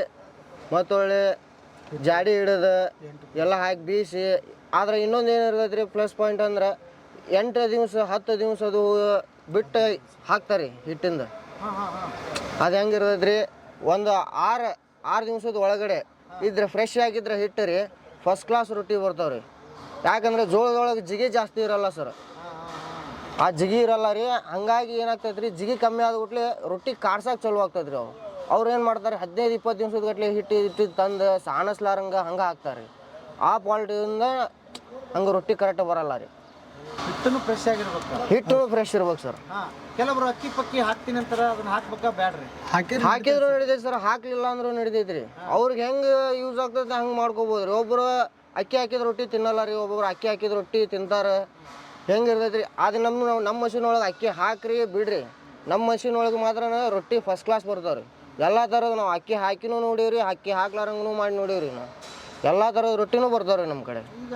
ಮತ್ತೊಳ್ಳೆ ಜಾಡಿ ಹಿಡಿದು ಎಲ್ಲ ಹಾಕಿ ಬೀಸಿ, ಆದ್ರೆ ಇನ್ನೊಂದು ಏನು ಇರ್ತೈತೆ ರೀ ಪ್ಲಸ್ ಪಾಯಿಂಟ್ ಅಂದ್ರೆ ಎಂಟು ದಿವಸ, ಹತ್ತು ದಿವಸ ಅದು ಬಿಟ್ಟು ಹಾಕ್ತಾರೆ ಹಿಟ್ಟಿಂದ ಅದು ಹೆಂಗಿರ್ತೈತೆ ರೀ ಒಂದು ಆರು ಆರು ದಿವಸದ ಒಳಗಡೆ ಇದ್ರೆ ಫ್ರೆಶ್ ಆಗಿದ್ರೆ ಹಿಟ್ಟು ರೀ ಫಸ್ಟ್ ಕ್ಲಾಸ್ ರೊಟ್ಟಿ ಬರ್ತಾವೆ ರೀ ಯಾಕಂದ್ರೆ ಜೋಳದೊಳಗೆ ಜಿಗಿ ಜಾಸ್ತಿ ಇರಲ್ಲ ಸರ್ ಆ ಜಿಗಿ ಇರಲ್ಲ ರೀ. ಹಂಗಾಗಿ ಏನಾಗ್ತೈತೆ ರೀ ಜಿಗಿ ಕಮ್ಮಿ ಆದ್ಬಿಟ್ಲೆ ರೊಟ್ಟಿ ಕಾಡ್ಸಕ್ಕೆ ಚಲೋ ಆಗ್ತೈತೆ ರೀ ಅವು. ಅವ್ರು ಏನು ಮಾಡ್ತಾರೆ ಹದಿನೈದು ಇಪ್ಪತ್ತು ದಿವ್ಸದ ಗಟ್ಲೆ ಹಿಟ್ಟು ಹಿಟ್ಟು ತಂದು ಸಾಣಿಸ್ಲಾರಂಗೆ ಹಂಗೆ ಹಾಕ್ತಾರೆ. ರೀ ಆ ಕ್ವಾಲಿಟಿಯಿಂದ ಹಂಗೆ ರೊಟ್ಟಿ ಕರೆಕ್ಟ್ ಬರಲ್ಲ ರೀ. ಹಿಟ್ಟನು ಫ್ರೆಶ್ ಆಗಿರ್ಬೇಕು. ಹಿಟ್ಟು ಫ್ರೆಶ್ ಇರ್ಬೇಕು ಸರ್. ಕೆಲವರು ಅಕ್ಕಿ ಪಕ್ಕಿ ಹಾಕ್ತೀನಿ ಅಂತಾರ ಅದನ್ನ ಹಾಕ್ಬೇಕಾ ಬೇಡ್ರಿ ಹಾಕಿರಿ ಹಾಕಿದ್ರು ನಡಿತೈತಿ ಸರ್ ಹಾಕ್ಲಿಲ್ಲ ಅಂದ್ರೂ ನಡಿತೈತಿ ರೀ ಅವ್ರಿಗೆ ಹೆಂಗೆ ಯೂಸ್ ಆಗ್ತೈತೆ ಹಂಗೆ ಮಾಡ್ಕೋಬೋದು ರೀ ಒಬ್ಬರು ಅಕ್ಕಿ ಹಾಕಿದ ರೊಟ್ಟಿ ತಿನ್ನಲ್ಲ ರೀ ಒಬ್ಬೊಬ್ರು ಅಕ್ಕಿ ಹಾಕಿದ ರೊಟ್ಟಿ ತಿಂತಾರೆ. ಹೆಂಗೆ ಇರ್ತೈತೆ ರೀ ಅದು ನಮ್ಮ ನಾವು ನಮ್ಮ ಮಷಿನ್ ಒಳಗೆ ಅಕ್ಕಿ ಹಾಕ್ರಿ ಬಿಡ್ರಿ. ನಮ್ಮ ಮಷಿನ್ ಒಳಗೆ ಮಾತ್ರ ರೊಟ್ಟಿ ಫಸ್ಟ್ ಕ್ಲಾಸ್ ಬರ್ತಾವೆ ರೀ ಎಲ್ಲ ಥರದ ನಾವು ಅಕ್ಕಿ ಹಾಕಿನೂ ನೋಡೀವ್ರಿ ಅಕ್ಕಿ ಹಾಕ್ಲಾರಂಗೂ ಮಾಡಿ ನೋಡೀವ್ರಿ ನಾವು ಎಲ್ಲ ಥರದ ರೊಟ್ಟಿನೂ ಬರ್ತಾವ್ರಿ ನಮ್ಮ ಕಡೆ. ಈಗ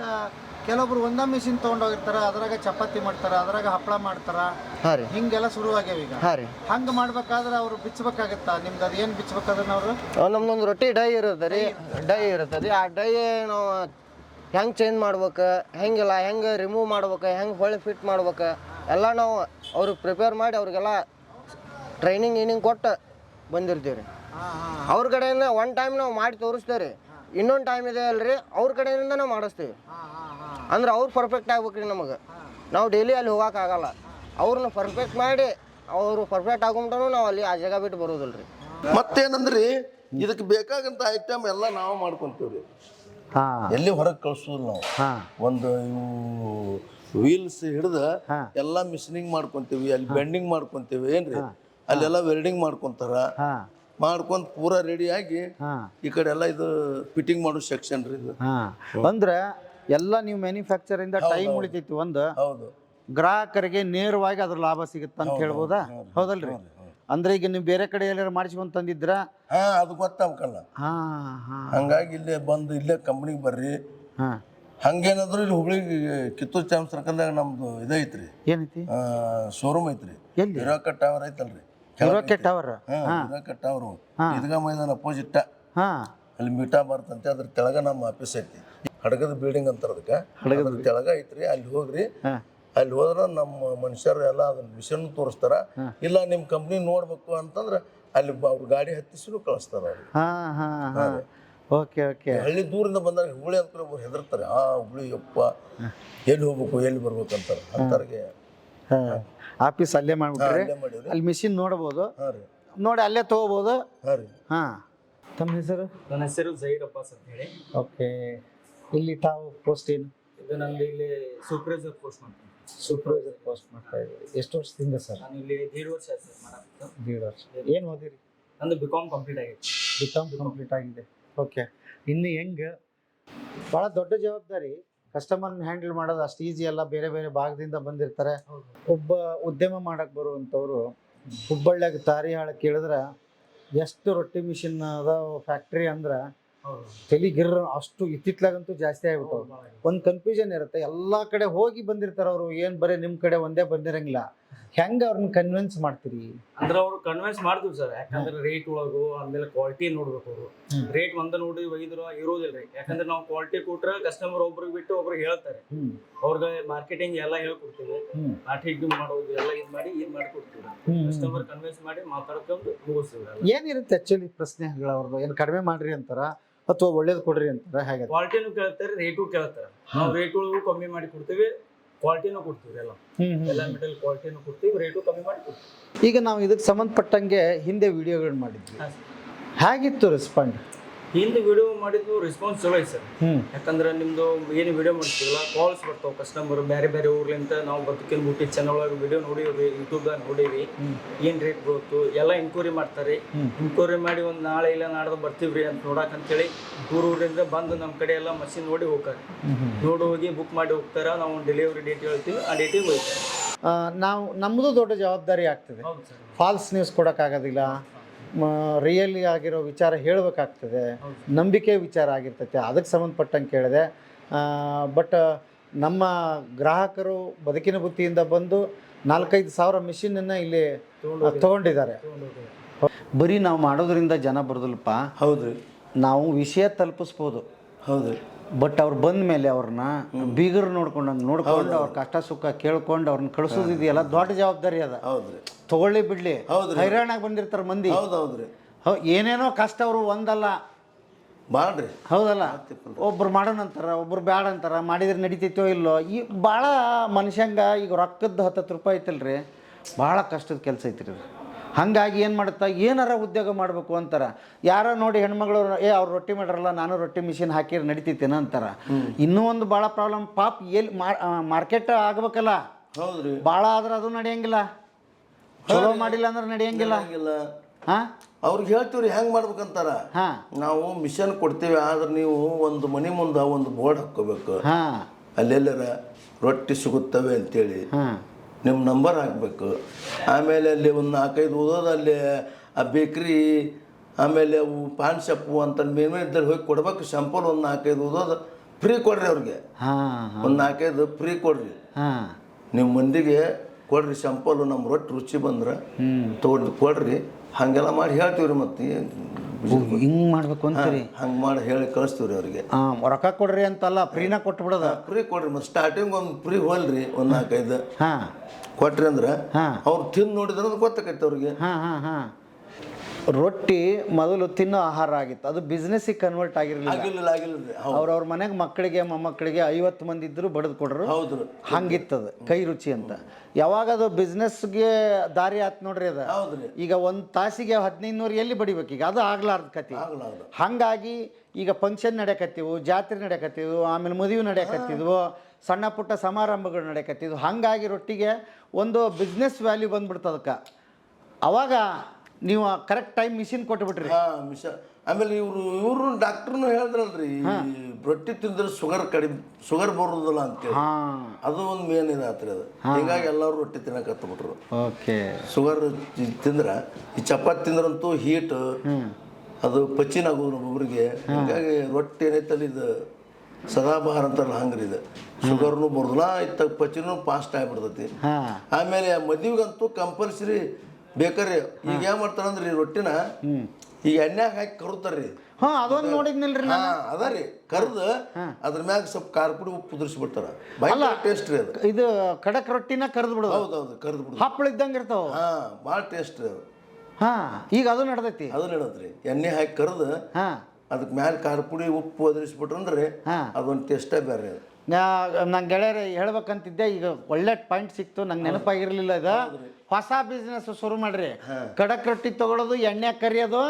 ಕೆಲವೊಬ್ರು ಒಂದ ಮಿಷಿನ್ ತಗೊಂಡೋಗಿರ್ತಾರ ಅದ್ರಾಗ ಚಪಾತಿ ಮಾಡ್ತಾರ ಅದ್ರಾಗ ಹಪ್ಪಳ ಮಾಡ್ತಾರ. ಹಾಂ ರೀ. ಹಿಂಗೆಲ್ಲ ಶುರು ಆಗ್ಯಾವ ಈಗ. ಹಾಂ ರೀ. ಹಂಗ ಮಾಡ್ಬೇಕಾದ್ರೆ ಅವ್ರು ಬಿಚ್ಚಬೇಕಾಗತ್ತಾ ನಿಮ್ದು ಅದೇನು ಬಿಚ್ಚಬೇಕಾದ್ರೆ ಅವ್ರು? ನಮ್ದೊಂದು ರೊಟ್ಟಿ ಡೈ ಇರುತ್ತೆ ರೀ ಡೈ ಇರ್ತದೆ ಆ ಡೈ ನಾವು ಹೆಂಗೆ ಚೇಂಜ್ ಮಾಡ್ಬೇಕು ಹೆಂಗಿಲ್ಲ ಹೆಂಗೆ ರಿಮೂವ್ ಮಾಡ್ಬೇಕು ಹೆಂಗೆ ಹೊಳ್ಳಿ ಫಿಟ್ ಮಾಡ್ಬೇಕು ಎಲ್ಲ ನಾವು ಅವ್ರಿಗೆ ಪ್ರಿಪೇರ್ ಮಾಡಿ ಅವ್ರಿಗೆಲ್ಲ ಟ್ರೈನಿಂಗ್ ಗೀನಿಂಗ್ ಕೊಟ್ಟು ಬಂದಿರ್ತೀವಿ ರೀ ಅವ್ರ ಕಡೆಯಿಂದ ಒನ್ ಟೈಮ್ ನಾವು ಮಾಡಿ ತೋರಿಸ್ತೇವೆ ರೀ ಇನ್ನೊಂದು ಟೈಮ್ ಇದೆ ಅಲ್ರಿ ಅವ್ರ ಕಡೆಯಿಂದ ನಾವು ಮಾಡಿಸ್ತೀವಿ. ಅಂದ್ರೆ ಅವ್ರು ಪರ್ಫೆಕ್ಟ್ ಆಗ್ಬೇಕು ರೀ ನಮಗೆ ನಾವು ಡೈಲಿ ಅಲ್ಲಿ ಹೋಗೋಕ್ಕಾಗಲ್ಲ ಅವ್ರನ್ನ ಪರ್ಫೆಕ್ಟ್ ಮಾಡಿ ಅವರು ಪರ್ಫೆಕ್ಟ್ ಆಗುಂಟನು ನಾವು ಅಲ್ಲಿ ಆ ಜಾಗ ಬಿಟ್ಟು ಬರೋದಿಲ್ಲ ರೀ ಮತ್ತೇನಂದ್ರಿ? ಇದಕ್ಕೆ ಬೇಕಾಗಂತ ಐಟಮ್ ಎಲ್ಲ ನಾವು ಮಾಡ್ಕೊತೀವಿ ರೀ ಎಲ್ಲಿ ಹೊರಗೆ ಕಳ್ಸೋದು ನಾವು. ಒಂದು ಇವು ವೀಲ್ಸ್ ಹಿಡಿದ. ಎಲ್ಲ ಮಿಷನಿಂಗ್ ಮಾಡ್ಕೊಂತೀವಿ ಅಲ್ಲಿ ಬೆಂಡಿಂಗ್ ಮಾಡ್ಕೊಂತೀವಿ ಏನ್ರಿ? ಅಲ್ಲೆಲ್ಲ ವೆಲ್ಡಿಂಗ್ ಮಾಡ್ಕೊಂತಾರ. ಹಾ. ಪೂರ ಪೂರಾ ರೆಡಿ ಆಗಿ ಹಾ. ಈ ಕಡೆ ಎಲ್ಲ ಇದು ಫಿಟ್ಟಿಂಗ್ ಮಾಡೋ ಸೆಕ್ಷನ್ ರೀ ಇದು. ಹಾ. ಅಂದ್ರೆ ಎಲ್ಲ ನೀವು ಮ್ಯಾನುಫ್ಯಾಕ್ಚರ್ ಇಂದ ಟೈಮ್ ಉಳಿತೈತಿ ಒಂದು ಹೌದು. ಗ್ರಾಹಕರಿಗೆ ನೇರವಾಗಿ ಅದ್ರ ಲಾಭ ಸಿಗುತ್ತೆ ಅಂತ ಹೇಳ್ಬೋದಾ? ಹೌದಲ್ರಿ? ಅಂದ್ರೆ ಈಗ ನೀವು ಬೇರೆ ಕಡೆ ಎಲ್ಲಾರು ಮಾಡಿಸ್ಕೊಂಡು ತಂದಿದ್ರ? ಹಾ ಅದು ಗೊತ್ತಾಗ್ಬೇಕಲ್ಲ. ಹಾ ಹಾ. ಹಂಗಾಗಿ ಇಲ್ಲೇ ಬಂದು ಇಲ್ಲೇ ಕಂಪ್ನಿಗೆ ಬರ್ರಿ. ಹಾ. ಹಂಗೇನಾದ್ರು ಇಲ್ಲಿ ಹುಬ್ಳಿ ಕಿತ್ತೂರು ಚಾಮ್ ಸರ್ಕಲ್ದಾಗ ನಮ್ದು ಇದೈತ್ರಿ ಏನೈತಿ? ಶೋರೂಮ್ ಐತ್ರಿ. ಎಲ್ಲಿ? ಹಿರೋಕ ಟವರ್ ಐತಲ್ರಿ. ಇರೋಕೆ ಟವರ್ ಹಿರೋಕ ಟವರ್ ಮೈದಾನ ಅಪೋಸಿಟ್ ಹಾ. ಅಲ್ಲಿ ಮೀಟಾ ಬರ್ತಂತೆ ಅದ್ರ ತೆಳಗ ನಮ್ಮ ಆಫೀಸ್ ಐತಿ. ಹಡಗದ ಬಿಲ್ಡಿಂಗ್ ಅಂತಾರ ಅದಕ್ಕೆ ಅದ್ರ ತೆಳಗ ಐತ್ರಿ. ಅಲ್ಲಿ ಹೋಗ್ರಿ. ಅಲ್ಲಿ ಹೋದ್ರೆ ನಮ್ಮ ಮನುಷ್ಯರು ಎಲ್ಲ ಅದನ್ನ ಮಿಷನ್ ತೋರಿಸ್ತಾರ. ಇಲ್ಲ ನಿಮ್ಮ ಕಂಪ್ನಿ ನೋಡ್ಬೇಕು ಅಂತಂದ್ರೆ ಅಲ್ಲಿ ಬ- ಅವ್ರ ಗಾಡಿ ಹತ್ತಿಸಿನೂ ಕಳಿಸ್ತಾರ ಅವ್ರು. ಹಾ ಹಾ ಹಾ. Okay okay. ಹಳ್ಳಿ ದೂರಿಂದ ಬಂದಾಗ ಹುಬ್ಳಿ ಅಂತ ಒಬ್ರು ಹೆದರ್ತಾರೆ. ಆ ಹುಬ್ಳಿ ಯಪ್ಪ ಎಲ್ಲಿ ಹೋಗ್ಬೇಕು ಎಲ್ಲಿ ಬರ್ಬೇಕು ಅಂತಾರೆ. ಅಂತವ್ರಿಗೆ ಹಾ. ಆಫೀಸ್ ಅಲ್ಲೇ ಮಾಡ್ಬಿಟ್ರೆ ಅಲ್ಲೇ ಮಾಡೀವ್ರಿ ಅಲ್ಲಿ ಮಿಷಿನ್ ನೋಡ್ಬೋದು. ಹಾಂ ರೀ. ನೋಡಿ ಅಲ್ಲೇ ತಗೋಬೋದು. ಹಾಂ ರೀ. ಹಾ. ತಮ್ಮ ಹೆಸರು? ನನ್ನ ಹೆಸರು ಜೈರ್ ಅಬ್ಬಾಸ್ ಅಂತ ಹೇಳಿ. ಓಕೆ. ಇಲ್ಲಿ ತಾವು ಪೋಸ್ಟ್ ಏನು? ಇದು ನಮ್ದು ಇಲ್ಲಿ ಸೂಪರ್ವೈಸರ್ ಪೋಸ್ಟ್ ಮಾಡ್ತೀನಿ. ಸೂಪರ್ವೈಸರ್ ಪೋಸ್ಟ್ ಮಾಡ್ತಾ ಇದ್ದೀವಿ ಎಷ್ಟು ವರ್ಷದಿಂದ ಸರ್? ನಾನು ಇಲ್ಲಿ ದೀಡ್ ವರ್ಷ ಆಯ್ತು ಸರ್ ಮಾಡಕ್ಕೆ ದೀಡ್ ವರ್ಷ. ಏನು ಓದಿರಿ? ನಂದು ಬಿ ಕಾಮ್ ಕಂಪ್ಲೀಟ್ ಆಗಿತ್ತು ಬಿ ಕಾಮ್ ಕಂಪ್ಲೀಟ್ ಆಗಿದೆ. ಓಕೆ ಇನ್ನು ಹೆಂಗೆ? ಭಾಳ ದೊಡ್ಡ ಜವಾಬ್ದಾರಿ. ಕಸ್ಟಮರ್ನ ಹ್ಯಾಂಡಲ್ ಮಾಡೋದು ಅಷ್ಟು ಈಸಿ ಅಲ್ಲ. ಬೇರೆ ಬೇರೆ ಭಾಗದಿಂದ ಬಂದಿರ್ತಾರೆ. ಒಬ್ಬ ಉದ್ಯಮ ಮಾಡಕ್ಕೆ ಬರುವಂಥವ್ರು ಹುಬ್ಬಳ್ಳಿಯಾಗ ತಾರಿ ಹಾಳಕ್ಕೆ ಕೇಳಿದ್ರೆ ಎಷ್ಟು ರೊಟ್ಟಿ ಮಿಷಿನ್ ಅದಾವ ಫ್ಯಾಕ್ಟ್ರಿ ಅಂದ್ರೆ ಹೌದು ತಲೆಗಿರ್ರ ಅಷ್ಟು ಇತ್ತಿತ್ಲಾಗಂತೂ ಜಾಸ್ತಿ ಆಗ್ಬಿಟ್ಟವು. ಒಂದು ಕನ್ಫ್ಯೂಷನ್ ಇರುತ್ತೆ. ಎಲ್ಲ ಕಡೆ ಹೋಗಿ ಬಂದಿರ್ತಾರೆ ಅವರು ಏನು ಬರೀ ನಿಮ್ಮ ಕಡೆ ಒಂದೇ ಬಂದಿರಂಗಿಲ್ಲ. ಹೆಂಗೆ ಅವ್ರನ್ನ ಕನ್ವಿನ್ಸ್ ಮಾಡ್ತೀರಿ? ಅಂದ್ರೆ ಅವ್ರು ಕನ್ವಿನ್ಸ್ ಮಾಡ್ತೀವಿ ಸರ್ ಯಾಕಂದ್ರೆ ರೇಟ್ ಒಳಗು ಆಮೇಲೆ ಕ್ವಾಲಿಟಿ ನೋಡ್ಬೇಕು ಅವರು. ರೇಟ್ ಒಂದ ನೋಡಿ ಒಯ್ದ್ರು ಇರೋದಿಲ್ಲ ರೀ ಯಾಕಂದ್ರೆ ನಾವು ಕ್ವಾಲಿಟಿ ಕೊಟ್ರೆ ಕಸ್ಟಮರ್ ಒಬ್ರಿಗೆ ಬಿಟ್ಟು ಒಬ್ರಿಗೆ ಹೇಳ್ತಾರೆ. ಅವ್ರಿಗೆ ಮಾರ್ಕೆಟಿಂಗ್ ಎಲ್ಲ ಹೇಳ್ಕೊಡ್ತೀವಿ. ಮಾರ್ಕೆಟಿಂಗ್ ಮಾಡೋದು ಎಲ್ಲ ಇದು ಮಾಡಿ ಇದು ಮಾಡಿ ಕೊಡ್ತೀವಿ. ಕಸ್ಟಮರ್ ಕನ್ವಿನ್ಸ್ ಮಾಡಿ ಮಾತಾಡ್ಕೊಂಡು ಮುಗಿಸ್ತೀವಿ ಏನಿರುತ್ತೆ ಆಕ್ಚುಲಿ ಪ್ರಶ್ನೆಗಳು ಅವ್ರದ್ದು? ಏನು ಕಡಿಮೆ ಮಾಡ್ರಿ ಅಂತಾರ ಅಥವಾ ಒಳ್ಳೇದು ಕೊಡ್ರಿ ಅಂತಾರ? ಹೇಗೆ? ಕ್ವಾಲಿಟಿನೂ ಕೇಳ್ತಾರೆ ರೇಟು ಕೇಳ್ತಾರೆ. ನಾವು ರೇಟ್ ಕಮ್ಮಿ ಮಾಡಿ ಕೊಡ್ತೀವಿ. ಕ್ವಾಲಿಟಿನೂ ಕೊಡ್ತೀವಿ ಎಲ್ಲ. ಎಲ್ಲ ಮೆಟೀರಿಯಲ್ ಕ್ವಾಲಿಟಿನೂ ಕೊಡ್ತೀವಿ ರೇಟು ಕಮ್ಮಿ ಮಾಡಿ ಕೊಡ್ತೀವಿ. ಈಗ ನಾವು ಇದಕ್ಕೆ ಸಂಬಂಧಪಟ್ಟಂಗೆ ಹಿಂದೆ ವಿಡಿಯೋಗಳು ಮಾಡಿದ್ವಿ. ಹೇಗಿತ್ತು ರೆಸ್ಪಾಂಡ್ ಹಿಂದೆ ವಿಡಿಯೋ ಮಾಡಿದ್ದು ರೆಸ್ಪಾನ್ಸ್ ಚಲೋ ಐತೆ ಸರ್. ಯಾಕಂದ್ರೆ ನಿಮ್ದು ಏನು ವಿಡಿಯೋ ಮಾಡ್ತೀವಲ್ಲ ಕಾಲ್ಸ್ ಬರ್ತಾವೆ ಕಸ್ಟಮರ್ ಬೇರೆ ಬೇರೆ ಊರ್ಲಿಂದ ನಾವು ಬದುಕಿನ ಬುಟ್ಟಿ ಚಾನಲ್ ಒಳಗೆ ವಿಡಿಯೋ ನೋಡೀವಿ ಯೂಟ್ಯೂಬ್ದಾಗ ನೋಡೀವಿ ಏನು ರೇಟ್ ಬರುತ್ತು ಎಲ್ಲ ಎಂಕ್ವೈರಿ ಮಾಡ್ತಾರೆ. ಎಂಕ್ವೈರಿ ಮಾಡಿ ಒಂದು ನಾಳೆ ಇಲ್ಲ ನಾಡ್ದು ಬರ್ತೀವ್ರಿ ಅಂತ ನೋಡಕ್ ಅಂತೇಳಿ ಊರ್ ಊರಿಂದ ಬಂದು ನಮ್ಮ ಕಡೆ ಎಲ್ಲ ಮಷಿನ್ ನೋಡಿ ಹೋಗ್ತಾರೆ. ನೋಡಿ ಹೋಗಿ ಬುಕ್ ಮಾಡಿ ಹೋಗ್ತಾರೆ ನಾವು ಡೆಲಿವರಿ ಡೇಟ್ ಹೇಳ್ತೀವಿ ಆ ಡೇಟಿಗೆ ಹೋಗ್ತಾರೆ ನಾವು ನಮ್ಮದು ದೊಡ್ಡ ಜವಾಬ್ದಾರಿ ಆಗ್ತದೆ. ಫಾಲ್ಸ್ ನ್ಯೂಸ್ ಕೊಡೋಕ್ಕಾಗೋದಿಲ್ಲ ರಿಯಲಿ ಆಗಿರೋ ವಿಚಾರ ಹೇಳಬೇಕಾಗ್ತದೆ. ನಂಬಿಕೆ ವಿಚಾರ ಆಗಿರ್ತೈತೆ. ಅದಕ್ಕೆ ಸಂಬಂಧಪಟ್ಟಂಗೆ ಕೇಳಿದೆ. ಬಟ್ ನಮ್ಮ ಗ್ರಾಹಕರು ಬದುಕಿನ ಬುತ್ತಿಯಿಂದ ಬಂದು ನಾಲ್ಕೈದು ಸಾವಿರ ಮಿಷಿನನ್ನು ಇಲ್ಲಿ ತಗೊಂಡಿದ್ದಾರೆ. ಬರೀ ನಾವು ಮಾಡೋದ್ರಿಂದ ಜನ ಬರೋದಿಲ್ಲಪ್ಪ. ಹೌದು ನಾವು ವಿಷಯ ತಲುಪಿಸ್ಬೋದು. ಹೌದ್ರಿ. ಬಟ್ ಅವ್ರು ಬಂದ ಮೇಲೆ ಅವ್ರನ್ನ ಬೀಗರು ನೋಡ್ಕೊಂಡು ನೋಡ್ಕೊಂಡು ಅವ್ರ ಕಷ್ಟ ಸುಖ ಕೇಳ್ಕೊಂಡು ಅವ್ರನ್ನ ಕಳಿಸೋದಿದೆಯಲ್ಲ ಇದೆಯಲ್ಲ ದೊಡ್ಡ ಜವಾಬ್ದಾರಿ ಅದ. ಹೌದ್ರಿ. ತಗೊಳ್ಳಿ ಬಿಡ್ಲಿ. ಹೈರಾಣಾಗಿ ಬಂದಿರ್ತಾರೆ ಮಂದಿ. ಹೌದು ಹೌದ್ರಿ. ಏನೇನೋ ಕಷ್ಟ ಅವರು ಒಂದಲ್ಲ. ಮಾಡ್ರಿ ಹೌದಲ್ಲ. ಒಬ್ರು ಮಾಡೋಣಂತಾರ ಒಬ್ರು ಬ್ಯಾಡ ಅಂತಾರ ಮಾಡಿದ್ರೆ ನಡಿತೈತೋ ಇಲ್ಲೋ ಈ ಭಾಳ ಮನುಷ್ಯಂಗ ಈಗ ರೊಕ್ಕದ ಹತ್ತತ್ತು ರೂಪಾಯಿ ಐತಲ್ರಿ ಭಾಳ ಕಷ್ಟದ ಕೆಲಸ ಐತ್ರಿ ಹಾಗಾಗಿ ಏನು ಮಾಡುತ್ತಾ? ಏನಾರ ಉದ್ಯೋಗ ಮಾಡಬೇಕು ಅಂತಾರೆ. ಯಾರೋ ನೋಡಿ ಹೆಣ್ಮಗಳು ಏ ಅವ್ರು ರೊಟ್ಟಿ ಮಾಡ್ರಲ್ಲ ನಾನು ರೊಟ್ಟಿ ಮಿಷಿನ್ ಹಾಕಿ ನಡಿತೈತೇನ? ಅಂತಾರೆ. ಇನ್ನೂ ಒಂದು ಭಾಳ ಪ್ರಾಬ್ಲಮ್. ಪಾಪ್ ಎಲ್ಲಿ ಮಾರ್ಕೆಟ್ ಆಗ್ಬೇಕಲ್ಲ. ಹೌದ್ರಿ. ಭಾಳ ಆದ್ರೆ ಅದು ನಡೆಯಂಗಿಲ್ಲ. ಚಲೋ ಮಾಡಿಲ್ಲ ಅಂದ್ರೆ ನಡೆಯಂಗಿಲ್ಲ. ಹಾಂ? ಅವ್ರಿಗೆ ಹೇಳ್ತೀವ್ರಿ ಹೆಂಗ್ ಮಾಡ್ಬೇಕಂತಾರ? ಹಾಂ. ನಾವು ಮಿಷನ್ ಕೊಡ್ತೀವಿ ಆದ್ರೆ ನೀವು ಒಂದು ಮನೆ ಮುಂದೆ ಒಂದು ಬೋರ್ಡ್ ಹಾಕೋಬೇಕು ಹಾಂ. ಅಲ್ಲೆಲ್ಲರ ರೊಟ್ಟಿ ಸಿಗುತ್ತವೆ ಅಂತೇಳಿ. ಹಾಂ. ನಿಮ್ಮ ನಂಬರ್ ಹಾಕಬೇಕು. ಆಮೇಲೆ ಅಲ್ಲಿ ಒಂದು ನಾಲ್ಕೈದು ಓದೋದು ಅಲ್ಲಿ ಆ ಬೇಕ್ರಿ ಆಮೇಲೆ ಅವು ಪಾನ್ ಶಾಪು ಅಂತ ಮೇಲೆ ಇದ್ದಲ್ಲಿ ಹೋಗಿ ಕೊಡ್ಬೇಕು. ಶಂಪಲ್ ಒಂದು ನಾಲ್ಕೈದು ಓದೋದು ಫ್ರೀ ಕೊಡ್ರಿ ಅವ್ರಿಗೆ. ಹಾಂ ಒಂದು ನಾಲ್ಕೈದು ಫ್ರೀ ಕೊಡ್ರಿ. ಹಾಂ. ನಿಮ್ಮ ಮಂದಿಗೆ ಕೊಡ್ರಿ ಶಾಂಪಲ್ ನಮ್ಮ ರೊಟ್ಟಿ ರುಚಿ ಬಂದ್ರೆ ತೊಗೊಂಡು ಕೊಡ್ರಿ. ಹಾಗೆಲ್ಲ ಮಾಡಿ ಹೇಳ್ತೀವ್ರಿ ಮತ್ತೆ. ಹಿಂಗೆ ಮಾಡ್ಬೇಕು ಅಂತೀರಿ? ಹಂಗೆ ಮಾಡಿ ಹೇಳಿ ಕಳಿಸ್ತೀವ್ರಿ ಅವ್ರಿಗೆ. ಹಾಂ ರೊಕ್ಕ ಕೊಡ್ರಿ ಅಂತಲ್ಲ ಫ್ರೀನ ಕೊಟ್ಟು ಬಿಡೋದ ಫ್ರೀ ಕೊಡ್ರಿ ಮತ್ತೆ ಸ್ಟಾರ್ಟಿಂಗ್ ಒಂದು ಫ್ರೀ ಹೋಲ್ರಿ ಒಂದು ನಾಲ್ಕೈದು. ಹಾಂ. ಕೊಟ್ರಿ ಅಂದ್ರೆ ಅವ್ರು ತಿಂದು ನೋಡಿದ್ರೆ ಗೊತ್ತಾಗೈತೆ ಗೊತ್ತಾಕೈತೆ ಅವ್ರಿಗೆ. ಹಾಂ ಹಾಂ ಹಾಂ. ರೊಟ್ಟಿ ಮೊದಲು ತಿನ್ನೋ ಆಹಾರ ಆಗಿತ್ತು. ಅದು ಬಿಸ್ನೆಸ್ಸಿಗೆ ಕನ್ವರ್ಟ್ ಆಗಿರಲಿಲ್ಲ. ಆಗಿಲ್ಲ ಆಗಿಲ್ಲ ರೀ ಹೌದು ಅವ್ರವ್ರ ಮನೆಗೆ ಮಕ್ಕಳಿಗೆ ಮೊಮ್ಮಕ್ಕಳಿಗೆ ಐವತ್ತು ಮಂದಿ ಇದ್ರು ಬಡದು ಕೊಡ್ರು. ಹಂಗಿತ್ತು ಹಂಗಿತ್ತದು ಕೈ ರುಚಿ ಅಂತ. ಯಾವಾಗ ಅದು ಬಿಸ್ನೆಸ್ಗೆ ದಾರಿ ಆತ್ ನೋಡ್ರಿ ಅದು. ಹೌದ್ರಿ ಈಗ ಒಂದು ತಾಸಿಗೆ ಹದಿನೈದು ನೂರು ಎಲ್ಲಿ ಬಡಿಬೇಕು ಈಗ ಅದು ಆಗ್ಲಾರ್ದ ಕತಿ ಹಂಗಾಗಿ ಹಾಗಾಗಿ ಈಗ ಫಂಕ್ಷನ್ ನಡೆಯಕತ್ತೀವು ಜಾತ್ರೆ ನಡೆಯಕತ್ತೀವು ಆಮೇಲೆ ಮದುವೆ ನಡೆಯಕತ್ತಿದ್ವು ಸಣ್ಣ ಪುಟ್ಟ ಸಮಾರಂಭಗಳು ನಡೆಯಕತ್ತಿದ್ವು. ಹಂಗಾಗಿ ರೊಟ್ಟಿಗೆ ಒಂದು ಬಿಸ್ನೆಸ್ ವ್ಯಾಲ್ಯೂ ಬಂದ್ಬಿಡ್ತು ಅದಕ್ಕೆ ಅವಾಗ ನೀವು ಕರೆಕ್ಟ್ ಟೈಮ್ ಮಿಷಿನ್ ಕೊಟ್ಬಿಟ್ರಿ. ಹಾ ಮಿಷ ಆಮೇಲೆ ಇವರು ಇವರು ಡಾಕ್ಟರ್ನು ಹೇಳಿದ್ರಲ್ರಿ ಈ ರೊಟ್ಟಿ ತಿಂದ್ರೆ ಶುಗರ್ ಕಡಿಮೆ ಶುಗರ್ ಬರೋದಿಲ್ಲ ಅಂತೇಳಿ. ಹಾ. ಅದು ಒಂದು ಮೇನ್ ಇದಾತ್ರಿ ಅದು. ಹೀಗಾಗಿ ಎಲ್ಲರೂ ರೊಟ್ಟಿ ತಿನ್ನಕ್ಕೆ ಹತ್ಬಿಟ್ರು. ಓಕೆ. ಶುಗರ್ ತಿಂದ್ರೆ ಈ ಚಪಾತಿ ತಿಂದ್ರಂತೂ ಹೀಟ್ ಅದು ಪಚ್ಚಿನ ಆಗೋದು ಹಿಂಗಾಗಿ ಹೀಗಾಗಿ ರೊಟ್ಟಿ ಏನೈತಲ್ಲ ಇದು ಸದಾಬಹಾರ ಅಂತಾರಲ್ಲ ಹಂಗ್ರಿ ಇದು. ಶುಗರ್ನು ಬರುದಿಲ್ಲ ಇತ್ತ ಪಚಿನೂ ಫಾಸ್ಟ್ ಆಗಿಬಿಡ್ತೈತಿ. ಹಾ. ಆಮೇಲೆ ಮದುವೆಗಂತೂ ಕಂಪಲ್ಸರಿ ಬೇಕಾರಿ ಈಗ ಏನ್ ಮಾಡ್ತಾರಂದ್ರೆ ಈ ರೊಟ್ಟಿನ ಈಗ ಎಣ್ಣೆ ಹಾಕಿ ಕರುತ್ತಾರ್ರಿ ಹಾ ಅದೊಂದು ನೋಡಿದ್ನಿಲ್ರಿ ಹಾ ಅದ ರೀ. ಕರ್ದು ಅದ್ರ ಮ್ಯಾಗ ಸ್ವಲ್ಪ ಖಾರ ಪುಡಿ ಉಪ್ಪು ಉದುರಿಸ್ಬಿಡ್ತಾರ. ಟೇಸ್ಟ್ ರೀ ಅದು. ಇದು ಖಡಕ್ ರೊಟ್ಟಿನ ಕರ್ದು ಬಿಡೋದು. ಹೌದೌದು ಕರ್ದು ಬಿಡು ಹಪ್ಪಳ ಇದ್ದಂಗೆ ಇರ್ತಾವ. ಹಾ ಭಾಳ ಟೇಸ್ಟ್ ರೀ ಅದು. ಹಾ ಈಗ ಅದು ನಡ್ದೈತಿ. ಅದು ಹೇಳತ್ರಿ ಎಣ್ಣೆ ಹಾಕಿ ಕರ್ದು ಹಾ. ಅದಕ್ಕೆ ಮ್ಯಾಲ ಖಾರ ಪುಡಿ ಉಪ್ಪು ಒದರಿಸ್ಬಿಟ್ರಂದ್ರೆ. ಅದೊಂದು ಟೇಸ್ಟೇ ಬೇರೆ ಅದು. ನಂಗೆ ಗೆಳೆಯರೆ ಹೇಳ್ಬೇಕಂತಿದ್ದೆ ಈಗ ಒಳ್ಳೆ ಪಾಯಿಂಟ್ ಸಿಕ್ತು ನಂಗೆ ನೆನಪಾಗಿರ್ಲಿಲ್ಲ ಇದು. ಹೊಸ ಬಿಸ್ನೆಸ್ ಶುರು ಮಾಡ್ರಿ. ಕಡಕ್ ರೊಟ್ಟಿ ತಗೊಳ್ಳೋದು ಎಣ್ಣೆ ಕರಿಯೋದು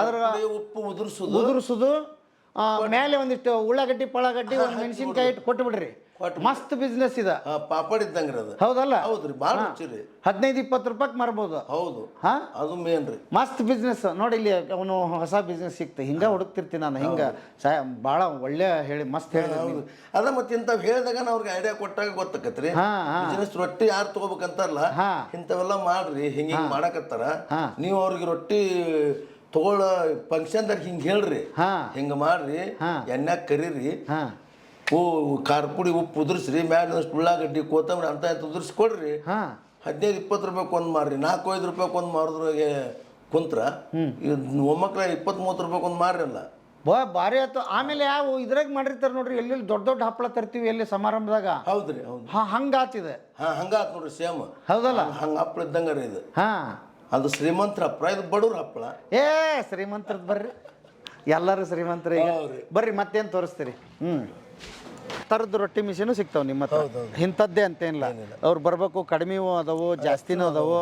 ಅದ್ರ ಉಪ್ಪು ಉದುರಿಸೋದು. ಉದುರಿಸೋದು ಮೇಲೆ ಒಂದಿಷ್ಟು ಉಳ್ಳಾಗಡ್ಡಿ ಪಳಗಡ್ಡಿ ಒಂದು ಮೆಣಸಿನ್ಕಾಯಿ ಇಟ್ಟು ಕೊಟ್ಟು ಬಿಡ್ರಿ ಮಸ್ತ್ ಬಿಸ್ನೆಸ್ ಇದೆ. ಪಾಪಡ್ ಇದ್ದಂಗೆ ರೀ ಅದು. ಹೌದಲ್ಲ? ಹೌದ್ರಿ ಭಾಳ ರುಚಿ ರೀ. ಹದಿನೈದು ಇಪ್ಪತ್ತು ರೂಪಾಯಿ ಮಾರ್ಬೋದು. ಹೌದು. ಹಾ? ಅದು ಮೇನ್ ರೀ. ಮಸ್ತ್ ಬಿಸ್ನೆಸ್ ನೋಡಿ ಇಲ್ಲಿ ಅವನು ಹೊಸ ಬಿಸ್ನೆಸ್ ಸಿಕ್ತ. ಹಿಂಗ ಹುಡುಕ್ತಿರ್ತೀನಿ ನಾನು ಹಿಂಗ. ಸಾ ಭಾಳ ಒಳ್ಳೆ ಹೇಳಿ ಮಸ್ತ್ ಹೇಳಿ ಹೌದು. ಅದ ಮತ್ತೆ ಇಂಥವ್ ಹೇಳಿದಾಗ ನಾ ಅವ್ರಿಗೆ ಐಡಿಯಾ ಕೊಟ್ಟಾಗ ಗೊತ್ತಾಕತ್ರಿ. ಹಾ, ಹಾ. ಬಿಸ್ನೆಸ್ ರೊಟ್ಟಿ ಯಾರು ತಗೋಬೇಕಂತಾರಲ್ಲ ಹಾ. ಇಂಥವೆಲ್ಲ ಮಾಡ್ರಿ ಹಿಂಗ ಹಿಂಗ್ ಮಾಡಕತ್ತಾರ. ಹಾ. ನೀವು ಅವ್ರಿಗೆ ರೊಟ್ಟಿ ತಗೊಳ್ಳೋ ಫಂಕ್ಷನ್ದಾಗ ಹಿಂಗೆ ಹೇಳ್ರಿ. ಹಾ. ಹಿಂಗ ಮಾಡ್ರಿ ಹಾ. ಎಣ್ಣೆ ಕರೀರಿ ಹಾ. ಹೂ ಖಾರ ಪುಡಿ ಉಪ್ಪು ಉದುರಿಸ್ರಿ ಮ್ಯಾಲಿನಷ್ಟು ಉಳ್ಳಾಗಡ್ಡಿ ಕೊತ್ತಂಬರಿ ಅಂತ ಇಂತ ಉದುರಿಸಿ ಕೊಡ್ರಿ ಹಾ. ಹದಿನೈದು ಇಪ್ಪತ್ತು ರೂಪಾಯಿ ಒಂದು ಮಾರ್ರಿ ನಾಲ್ಕು ಐದು ರೂಪಾಯಿ ಒಂದು ಮಾರಿದ್ರಾಗೆ ಕುಂತ್ರ. ಒಮ್ಮಕ್ಳ ಇಪ್ಪತ್ತು ಮೂವತ್ತು ರೂಪಾಯಿ ಒಂದು ಮಾರ್ರಲ್ಲ ಬಾ ಭಾರಿ ಆಯ್ತು. ಆಮೇಲೆ ಯಾವ ಇದ್ರಾಗ ಮಾಡಿರ್ತಾರೆ ನೋಡ್ರಿ ಎಲ್ಲಿ ದೊಡ್ಡ ದೊಡ್ಡ ಹಪ್ಪಳ ತರ್ತೀವಿ ಎಲ್ಲಿ ಸಮಾರಂಭದಾಗ? ಹೌದ್ರಿ ಹೌದು ಹಾ ಹಂಗಾತಿದೆ ಹಾ ಹಂಗಾತ್ ನೋಡ್ರಿ ಸೇಮ್. ಹೌದಲ್ಲ? ಹಂಗೆ ಹಪ್ಪಳ ಇದ್ದಂಗೆ ರೀ ಇದು. ಹಾ. ಅದು ಶ್ರೀಮಂತರ ಹಪ್ಪಳ ಇದು ಬಡವ್ರ ಹಪ್ಪಳ ಏ ಶ್ರೀಮಂತರದ್ದು ಬರ್ರಿ. ಎಲ್ಲರೂ ಶ್ರೀಮಂತರ ಈಗ. ಬರ್ರಿ ಮತ್ತೇನು ತೋರಿಸ್ತೀರಿ? ಹ್ಞೂ ಥರದ್ದು ರೊಟ್ಟಿ ಮಿಷಿನು ಸಿಗ್ತಾವ ನಿಮ್ಮ ಹತ್ರ. ಇಂಥದ್ದೇ ಅಂತೇನಿಲ್ಲ. ಅವ್ರು ಬರ್ಬೇಕು ಕಡಿಮೆ ಅದಾವು ಜಾಸ್ತಿನೂ ಅದಾವು.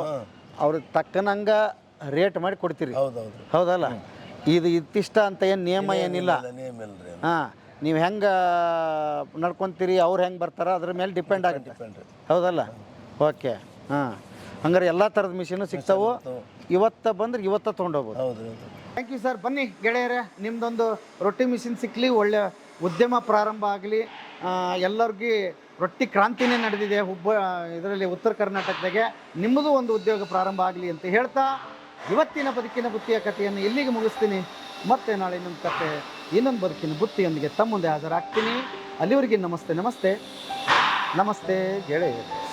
ಅವ್ರ ತಕ್ಕನಂಗ ರೇಟ್ ಮಾಡಿ ಕೊಡ್ತೀರಿ. ಹೌದಲ್ಲ? ಇದು ಇತ್ತಿಷ್ಟ ಅಂತ ಏನು ನಿಯಮ ಏನಿಲ್ಲ. ಹಾ ನೀವು ಹೆಂಗೆ ನಡ್ಕೊಂತೀರಿ ಅವ್ರು ಹೆಂಗೆ ಬರ್ತಾರ ಅದ್ರ ಮೇಲೆ ಡಿಪೆಂಡ್ ಆಗುತ್ತೆ. ಹೌದಲ್ಲ? ಓಕೆ ಹಾಂ. ಹಂಗಾರೆ ಎಲ್ಲ ಥರದ ಮಿಷಿನು ಸಿಗ್ತಾವು. ಇವತ್ತ ಬಂದ್ರೆ ಇವತ್ತ ತೊಗೊಂಡೋಗ್ಬೋದು. ಥ್ಯಾಂಕ್ ಯು ಸರ್ ಬನ್ನಿ ಗೆಳೆಯರೇ ನಿಮ್ದೊಂದು ರೊಟ್ಟಿ ಮಿಷಿನ್ ಸಿಕ್ಲಿ ಒಳ್ಳೆ ಉದ್ಯಮ ಪ್ರಾರಂಭ ಆಗಲಿ ಎಲ್ಲರಿಗೂ ರೊಟ್ಟಿ ಕ್ರಾಂತಿನೇ ನಡೆದಿದೆ ಹುಬ್ಬ ಇದರಲ್ಲಿ ಉತ್ತರ ಕರ್ನಾಟಕದಾಗೆ. ನಿಮ್ಮದು ಒಂದು ಉದ್ಯೋಗ ಪ್ರಾರಂಭ ಆಗಲಿ ಅಂತ ಹೇಳ್ತಾ, ಇವತ್ತಿನ ಬದುಕಿನ ಬುತ್ತಿಯ ಕಥೆಯನ್ನು ಇಲ್ಲಿಗೆ ಮುಗಿಸ್ತೀನಿ. ಮತ್ತೆ ನಾಳೆ ಇನ್ನೊಂದು ಕತೆ, ಇನ್ನೊಂದು ಬದುಕಿನ ಬುತ್ತಿಯೊಂದಿಗೆ ಮುಂದೆ ಹಾಜರಾಗ್ತೀನಿ. ಅಲ್ಲಿವರೆಗೆ ನಮಸ್ತೆ ನಮಸ್ತೆ. ನಮಸ್ತೆ, ಗೆಳೆಯರು.